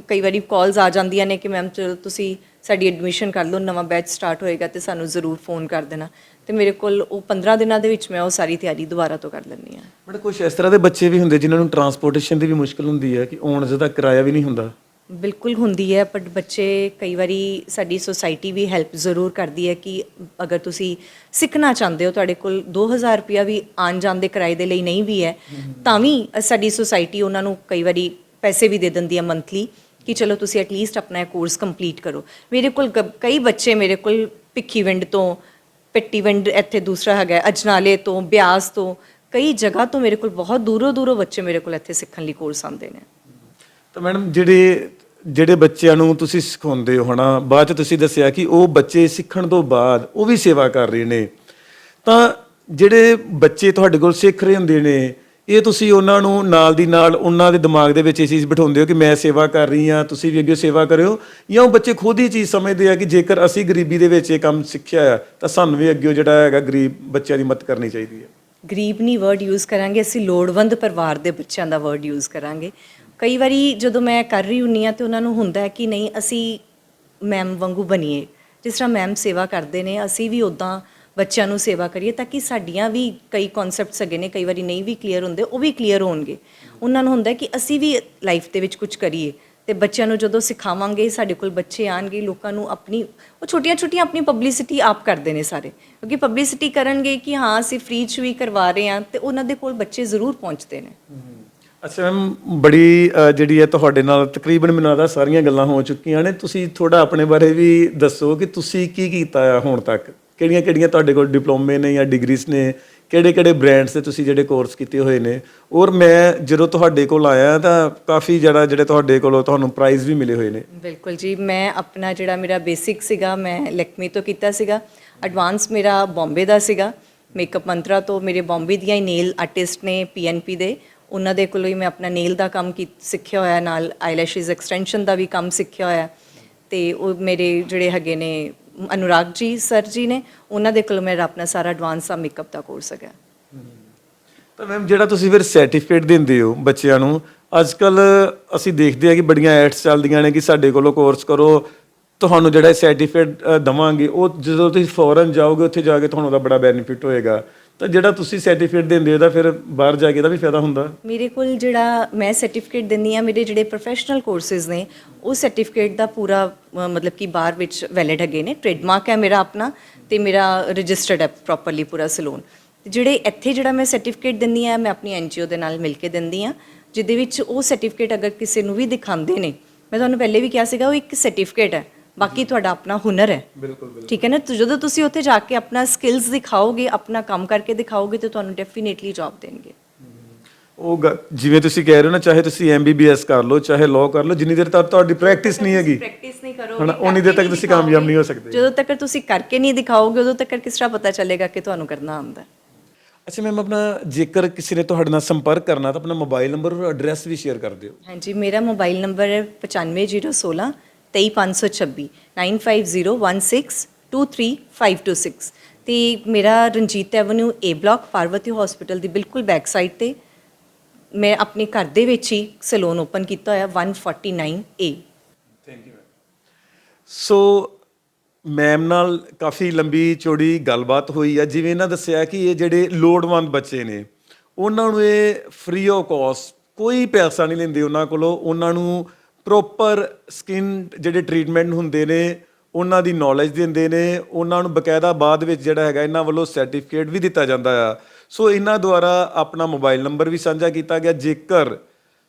ਕਈ ਵਾਰੀ ਕਾਲਸ ਆ ਜਾਂਦੀਆਂ ਨੇ ਕਿ ਮੈਮ ਚਲੋ ਤੁਸੀਂ ਸਾਡੀ ਐਡਮਿਸ਼ਨ ਕਰ ਲਓ ਨਵਾਂ ਬੈਚ ਸਟਾਰਟ ਹੋਏਗਾ ਤੇ ਸਾਨੂੰ ਜ਼ਰੂਰ ਫੋਨ ਕਰ ਦੇਣਾ। ਤੇ ਮੇਰੇ ਕੋਲ ਉਹ 15 ਦਿਨਾਂ ਦੇ ਵਿੱਚ ਮੈਂ ਉਹ ਸਾਰੀ ਤਿਆਰੀ ਦੁਬਾਰਾ ਤੋਂ ਕਰ ਲੈਂਦੀ ਹਾਂ। ਬਟ ਕੁਝ ਇਸ ਤਰ੍ਹਾਂ ਦੇ ਬੱਚੇ ਵੀ ਹੁੰਦੇ ਜਿਨ੍ਹਾਂ ਨੂੰ ਟਰਾਂਸਪੋਰਟੇਸ਼ਨ ਦੀ ਵੀ ਮੁਸ਼ਕਲ ਹੁੰਦੀ ਹੈ ਕਿ ਆਉਣ ਜਿਹਦਾ ਕਿਰਾਇਆ ਵੀ ਨਹੀਂ ਹੁੰਦਾ? ਬਿਲਕੁਲ ਹੁੰਦੀ ਹੈ ਬਟ ਬੱਚੇ ਕਈ ਵਾਰੀ ਸਾਡੀ ਸੁਸਾਇਟੀ ਵੀ ਹੈਲਪ ਜ਼ਰੂਰ ਕਰਦੀ ਹੈ ਕਿ ਅਗਰ ਤੁਸੀਂ ਸਿੱਖਣਾ ਚਾਹੁੰਦੇ ਹੋ ਤੁਹਾਡੇ ਕੋਲ 2000 ਰੁਪਿਆ ਵੀ ਆਉਣ ਜਾਣ ਦੇ ਕਿਰਾਏ ਦੇ ਲਈ ਨਹੀਂ ਵੀ ਹੈ ਤਾਂ ਵੀ ਸਾਡੀ ਸੁਸਾਇਟੀ ਉਹਨਾਂ ਨੂੰ ਕਈ ਵਾਰੀ ਪੈਸੇ ਵੀ ਦੇ ਦਿੰਦੀ ਆ ਮੰਥਲੀ ਕਿ ਚਲੋ ਤੁਸੀਂ ਐਟਲੀਸਟ ਆਪਣਾ ਇਹ ਕੋਰਸ ਕੰਪਲੀਟ ਕਰੋ। ਮੇਰੇ ਕੋਲ ਕ- ਕਈ ਬੱਚੇ ਮੇਰੇ ਕੋਲ ਭਿੱਖੀਵਿੰਡ ਤੋਂ ਪਿੱਟੀਵਿੰਡ ਇੱਥੇ ਦੂਸਰਾ ਹੈਗਾ, ਅਜਨਾਲੇ ਤੋਂ, ਬਿਆਸ ਤੋਂ, ਕਈ ਜਗ੍ਹਾ ਤੋਂ ਮੇਰੇ ਕੋਲ ਬਹੁਤ ਦੂਰੋਂ ਦੂਰੋਂ ਬੱਚੇ ਮੇਰੇ ਕੋਲ ਇੱਥੇ ਸਿੱਖਣ ਲਈ ਕੋਰਸ ਆਉਂਦੇ ਨੇ। ਤਾਂ ਮੈਡਮ ਜਿਹੜੇ ਜਿਹੜੇ ਬੱਚਿਆਂ ਨੂੰ ਤੁਸੀਂ ਸਿਖਾਉਂਦੇ ਹੋ ਹਨਾ, ਬਾਅਦ ਚ ਤੁਸੀਂ ਦੱਸਿਆ ਕਿ ਉਹ ਬੱਚੇ ਸਿੱਖਣ ਤੋਂ ਬਾਅਦ ਉਹ ਵੀ ਸੇਵਾ ਕਰ ਰਹੇ ਨੇ। ਤਾਂ ਜਿਹੜੇ ਬੱਚੇ ਤੁਹਾਡੇ ਕੋਲ ਸਿੱਖ ਰਹੇ ਹੁੰਦੇ ਨੇ ਇਹ ਤੁਸੀਂ ਉਹਨਾਂ ਨੂੰ ਨਾਲ ਦੀ ਨਾਲ ਉਹਨਾਂ ਦੇ ਦਿਮਾਗ ਦੇ ਵਿੱਚ ਇਹ ਚੀਜ਼ ਬਿਠਾਉਂਦੇ ਹੋ ਕਿ ਮੈਂ ਸੇਵਾ ਕਰ ਰਹੀ ਹਾਂ, ਤੁਸੀਂ ਵੀ ਅੱਗੇ ਸੇਵਾ ਕਰਿਓ। ਜਾਂ ਉਹ ਬੱਚੇ ਖੁਦ ਹੀ ਚੀਜ਼ ਸਮਝਦੇ ਆ ਕਿ ਜੇਕਰ ਅਸੀਂ ਗਰੀਬੀ ਦੇ ਵਿੱਚ ਇਹ ਕੰਮ ਸਿੱਖਿਆ ਆ, ਤਾਂ ਸਾਨੂੰ ਵੀ ਅੱਗੇ ਜਿਹੜਾ ਹੈਗਾ ਗਰੀਬ ਬੱਚਿਆਂ ਦੀ ਮਦਦ ਕਰਨੀ ਚਾਹੀਦੀ ਹੈ ਗਰੀਬ ਨਹੀਂ ਵਰਡ ਯੂਜ਼ ਕਰਾਂਗੇ, ਅਸੀਂ ਲੋੜਵੰਦ ਪਰਿਵਾਰ ਦੇ ਬੱਚਿਆਂ ਦਾ ਵਰਡ ਯੂਜ਼ ਕਰਾਂਗੇ। ਕਈ ਵਾਰੀ ਜਦੋਂ ਮੈਂ ਕਰ ਰਹੀ ਹੁੰਨੀ ਆ ਤੇ ਉਹਨਾਂ ਨੂੰ ਹੁੰਦਾ ਹੈ ਕਿ ਨਹੀਂ, ਅਸੀਂ ਮੈਮ ਵਾਂਗੂ ਬਣੀਏ। ਜਿਸ ਤਰ੍ਹਾਂ ਮੈਮ ਸੇਵਾ ਕਰਦੇ ਨੇ, ਅਸੀਂ ਵੀ ਉਦਾਂ ਬੱਚਿਆਂ ਨੂੰ ਸੇਵਾ ਕਰੀਏ ਤਾਂ ਕਿ ਸਾਡੀਆਂ ਵੀ ਕਈ ਕਨਸੈਪਟਸ ਹੈਗੇ ਨੇ, ਕਈ ਵਾਰੀ ਨਹੀਂ ਵੀ ਕਲੀਅਰ ਹੁੰਦੇ, ਉਹ ਵੀ ਕਲੀਅਰ ਹੋਣਗੇ। ਉਹਨਾਂ ਨੂੰ ਹੁੰਦਾ ਕਿ ਅਸੀਂ ਵੀ ਲਾਈਫ ਦੇ ਵਿੱਚ ਕੁਝ ਕਰੀਏ ਤੇ ਬੱਚਿਆਂ ਨੂੰ ਜਦੋਂ ਸਿਖਾਵਾਂਗੇ, ਸਾਡੇ ਕੋਲ ਬੱਚੇ ਆਣਗੇ, ਲੋਕਾਂ ਨੂੰ ਆਪਣੀ, ਉਹ ਛੋਟੀਆਂ-ਛੋਟੀਆਂ ਆਪਣੀ ਪਬਲਿਸਿਟੀ ਆਪ ਕਰਦੇ ਨੇ ਸਾਰੇ। ਕਿਉਂਕਿ ਪਬਲਿਸਿਟੀ ਕਰਨਗੇ ਕਿ ਹਾਂ, ਅਸੀਂ ਫ੍ਰੀ ਚ ਵੀ ਕਰਵਾ ਰਹੇ ਹਾਂ ਤੇ ਉਹਨਾਂ ਦੇ ਕੋਲ ਬੱਚੇ ਜ਼ਰੂਰ ਪਹੁੰਚਦੇ ਨੇ। ਅੱਛਾ ਮੈਮ, ਬੜੀ ਜਿਹੜੀ ਹੈ ਤੁਹਾਡੇ ਨਾਲ ਤਕਰੀਬਨ ਮੈਨੂੰ ਲੱਗਦਾ ਸਾਰੀਆਂ ਗੱਲਾਂ ਹੋ ਚੁੱਕੀਆਂ ਨੇ। ਤੁਸੀਂ ਥੋੜਾ ਆਪਣੇ ਬਾਰੇ ਵੀ ਦੱਸੋ ਕਿ ਤੁਸੀਂ ਕੀ ਕੀਤਾ ਆ ਹੁਣ ਤੱਕ? ਕਿਹੜੀਆਂ ਕਿਹੜੀਆਂ ਤੁਹਾਡੇ ਕੋਲ ਡਿਪਲੋਮੇ ਨੇ ਜਾਂ ਡਿਗਰੀਜ਼ ਨੇ, ਕਿਹੜੇ ਕਿਹੜੇ ਬ੍ਰਾਂਡਸ ਦੇ ਤੁਸੀਂ ਜਿਹੜੇ ਕੋਰਸ ਕੀਤੇ ਹੋਏ ਨੇ? ਔਰ ਮੈਂ ਜਦੋਂ ਤੁਹਾਡੇ ਕੋਲ ਆਇਆ ਤਾਂ ਕਾਫੀ ਜਿਹੜਾ, ਜਿਹੜੇ ਤੁਹਾਡੇ ਕੋਲੋਂ ਤੁਹਾਨੂੰ ਪ੍ਰਾਈਜ਼ ਵੀ ਮਿਲੇ ਹੋਏ ਨੇ। ਬਿਲਕੁਲ ਜੀ, ਮੈਂ ਆਪਣਾ ਜਿਹੜਾ ਮੇਰਾ ਬੇਸਿਕ ਸੀਗਾ, ਮੈਂ ਲੈਕਮੀ ਤੋਂ ਕੀਤਾ ਸੀਗਾ। ਐਡਵਾਂਸ ਮੇਰਾ ਬੰਬੇ ਦਾ ਸੀਗਾ। ਮੇਕਅਪ ਮੰਤਰਾ ਤੋਂ ਮੇਰੇ ਬੰਬੇ ਦੀਆਂ ਹੀ ਨੇਲ ਆਰਟਿਸਟ ਨੇ ਪੀਐਨਪੀ ਦੇ। ਉਹਨਾਂ ਦੇ ਕੋਲੋਂ ਹੀ ਮੈਂ ਆਪਣਾ ਨੇਲ ਦਾ ਕੰਮ ਕੀ, ਸਿੱਖਿਆ ਹੋਇਆ ਨਾਲ ਆਈਲੈਸ਼ਸ ਐਕਸਟੈਂਸ਼ਨ ਦਾ ਵੀ ਕੰਮ ਸਿੱਖਿਆ ਹੋਇਆ। ਤੇ ਉਹ ਮੇਰੇ ਜਿਹੜੇ ਹੈਗੇ ਨੇ ਅਨੁਰਾਗ ਜੀ ਸਰ ਜੀ ਨੇ, ਉਹਨਾਂ ਦੇ ਕੋਲੋਂ ਮੇਰਾ ਆਪਣਾ ਸਾਰਾ ਐਡਵਾਂਸ ਦਾ ਮੇਕਅਪ ਦਾ ਕੋਰਸ ਹੈਗਾ ਤਾਂ ਮੈਮ ਜਿਹੜਾ ਤੁਸੀਂ ਫਿਰ ਸਰਟੀਫਿਕੇਟ ਦਿੰਦੇ ਹੋ ਬੱਚਿਆਂ ਨੂੰ ਅੱਜ ਕੱਲ ਅਸੀਂ ਦੇਖਦੇ ਆ ਕਿ ਬੜੀਆਂ ਐਡਸ ਚੱਲਦੀਆਂ ਨੇ ਕਿ ਸਾਡੇ ਕੋਲੋਂ ਕੋਰਸ ਕਰੋ, ਤੁਹਾਨੂੰ ਜਿਹੜਾ ਸਰਟੀਫਿਕੇਟ ਦਵਾਂਗੇ, ਉਹ ਜਦੋਂ ਤੁਸੀਂ ਫੋਰਨ ਜਾਓਗੇ, ਉੱਥੇ ਜਾ ਕੇ ਤੁਹਾਨੂੰ ਉਹਦਾ ਬੜਾ ਬੈਨੀਫਿਟ ਹੋਏਗਾ। ਤਾਂ ਜਿਹੜਾ ਤੁਸੀਂ ਸਰਟੀਫਿਕੇਟ ਦਿੰਦੇ ਹੋ ਤਾਂ ਫਿਰ ਬਾਹਰ ਜਾ ਕੇ ਇਹਦਾ ਵੀ ਫਾਇਦਾ ਹੁੰਦਾ। ਮੇਰੇ ਕੋਲ ਜਿਹੜਾ ਮੈਂ ਸਰਟੀਫਿਕੇਟ ਦਿੰਦੀ ਆ ਮੇਰੇ ਜਿਹੜੇ ਪ੍ਰੋਫੈਸ਼ਨਲ ਕੋਰਸਿਜ਼ ਨੇ ਉਹ ਸਰਟੀਫਿਕੇਟ ਦਾ ਪੂਰਾ ਅ, ਮਤਲਬ ਕਿ ਬਾਹਰ ਵਿੱਚ ਵੈਲਿਡ ਹੈਗੇ ਨੇ। ਟ੍ਰੇਡਮਾਰਕ ਹੈ ਮੇਰਾ ਆਪਣਾ ਤੇ ਮੇਰਾ ਰਜਿਸਟਰਡ ਹੈ ਪ੍ਰੋਪਰਲੀ ਪੂਰਾ ਸਲੂਨ। ਤੇ ਜਿਹੜੇ ਇੱਥੇ ਜਿਹੜਾ ਮੈਂ ਸਰਟੀਫਿਕੇਟ ਦਿੰਦੀ ਆ ਮੈਂ ਆਪਣੀ ਐਨਜੀਓ ਦੇ ਨਾਲ ਮਿਲ ਕੇ ਦਿੰਦੀ ਆ ਜਿਹਦੇ ਵਿੱਚ ਉਹ ਸਰਟੀਫਿਕੇਟ ਅਗਰ ਕਿਸੇ ਨੂੰ ਵੀ ਦਿਖਾਉਂਦੇ ਨੇ ਮੈਂ ਤੁਹਾਨੂੰ ਪਹਿਲੇ ਵੀ ਕਿਹਾ ਸੀਗਾ ਉਹ ਇੱਕ ਸਰਟੀਫਿਕੇਟ ਹੈ। ਬਾਕੀ ਤੁਹਾਡਾ ਆਪਣਾ ਹੁਨਰ ਹੈ। ਬਿਲਕੁਲ ਠੀਕ ਹੈ ਨਾ? ਤੇ ਜਦੋਂ ਤੁਸੀਂ ਉੱਥੇ ਜਾ ਕੇ ਆਪਣਾ ਸਕਿੱਲਸ ਦਿਖਾਓਗੇ ਆਪਣਾ ਕੰਮ ਕਰਕੇ ਦਿਖਾਓਗੇ ਤੇ ਤੁਹਾਨੂੰ ਡੈਫੀਨੇਟਲੀ ਜੌਬ ਦੇਣਗੇ। ਉਹ ਗ- ਜਿਵੇਂ ਤੁਸੀਂ ਕਹਿ ਰਹੇ ਹੋ ਨਾ ਚਾਹੇ ਤੁਸੀਂ ਐਮਬੀਬੀਐਸ ਕਰ ਲਓ ਚਾਹੇ ਲਾਅ ਕਰ ਲਓ ਜਿੰਨੀ ਦੇਰ ਤੱਕ ਤੁਹਾਡੀ ਪ੍ਰੈਕਟਿਸ ਨਹੀਂ ਹੈਗੀ ਪ੍ਰੈਕਟਿਸ ਨਹੀਂ ਕਰੋਗੇ ਹਨਾ, ਉਨੀ ਦੇਰ ਤੱਕ ਤੁਸੀਂ ਕਾਮਯਾਬ ਨਹੀਂ ਹੋ ਸਕਦੇ। ਜਦੋਂ ਤੱਕ ਤੁਸੀਂ ਕਰਕੇ ਨਹੀਂ ਦਿਖਾਓਗੇ ਉਦੋਂ ਤੱਕ ਕਿਸ ਤਰ੍ਹਾਂ ਪਤਾ ਚੱਲੇਗਾ ਕਿ ਤੁਹਾਨੂੰ ਕਰਨਾ ਆਉਂਦਾ ਹੈ? ਅੱਛਾ ਮੈਮ ਆਪਣਾ ਜੇਕਰ ਕਿਸੇ ਨੇ ਤੁਹਾਡੇ ਨਾਲ ਸੰਪਰਕ ਕਰਨਾ ਤਾਂ ਆਪਣਾ ਮੋਬਾਈਲ ਨੰਬਰ ਔਰ ਐਡਰੈਸ ਵੀ ਸ਼ੇਅਰ ਕਰ ਦਿਓ। ਹਾਂਜੀ ਮੇਰਾ ਮੋਬਾਈਲ ਨੰਬਰ ਹੈ 95016 23526 9501623526 ਤੇ ਮੇਰਾ Ranjit avenue A block Parvati hospital ਦੀ ਬਿਲਕੁਲ ਬੈਕ ਸਾਈਡ ਤੇ ਮੈਂ ਆਪਣੇ ਘਰ ਦੇ ਵਿੱਚ ਹੀ ਸੈਲੂਨ ਓਪਨ ਕੀਤਾ ਹੋਇਆ 149 A thank you so ma'am ਨਾਲ ਕਾਫੀ ਲੰਬੀ ਚੌੜੀ ਗੱਲਬਾਤ ਹੋਈ ਆ, ਜਿਵੇਂ ਇਹਨਾਂ ਦੱਸਿਆ ਕਿ ਇਹ ਜਿਹੜੇ ਲੋੜਵੰਦ ਬੱਚੇ ਨੇ, ਉਹਨਾਂ ਨੂੰ ਇਹ ਫ੍ਰੀ ਆਫ ਕਾਸਟ ਕੋਈ ਪੈਸਾ ਨਹੀਂ ਲੈਂਦੇ ਉਹਨਾਂ ਕੋਲੋਂ, ਉਹਨਾਂ ਨੂੰ ਪ੍ਰੋਪਰ ਸਕਿਨ ਜਿਹੜੇ ਟ੍ਰੀਟਮੈਂਟ ਹੁੰਦੇ ਨੇ, ਉਹਨਾਂ ਦੀ ਨੌਲੇਜ ਦਿੰਦੇ ਨੇ, ਉਹਨਾਂ ਨੂੰ ਬਕਾਇਦਾ ਬਾਅਦ ਵਿੱਚ ਜਿਹੜਾ ਹੈਗਾ ਇਹਨਾਂ ਵੱਲੋਂ ਸਰਟੀਫਿਕੇਟ ਵੀ ਦਿੱਤਾ ਜਾਂਦਾ ਆ। ਸੋ ਇਹਨਾਂ ਦੁਆਰਾ ਆਪਣਾ ਮੋਬਾਈਲ ਨੰਬਰ ਵੀ ਸਾਂਝਾ ਕੀਤਾ ਗਿਆ। ਜੇਕਰ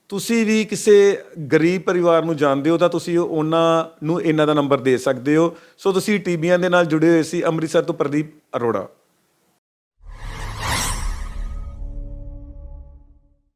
ਤੁਸੀਂ ਵੀ ਕਿਸੇ ਗਰੀਬ ਪਰਿਵਾਰ ਨੂੰ ਜਾਣਦੇ ਹੋ, ਤਾਂ ਤੁਸੀਂ ਉਹਨਾਂ ਨੂੰ ਇਹਨਾਂ ਦਾ ਨੰਬਰ ਦੇ ਸਕਦੇ ਹੋ। ਸੋ ਤੁਸੀਂ ਟੀਬੀਆਂ ਦੇ ਨਾਲ ਜੁੜੇ ਹੋਏ ਸੀ, ਅੰਮ੍ਰਿਤਸਰ ਤੋਂ ਪ੍ਰਦੀਪ ਅਰੋੜਾ।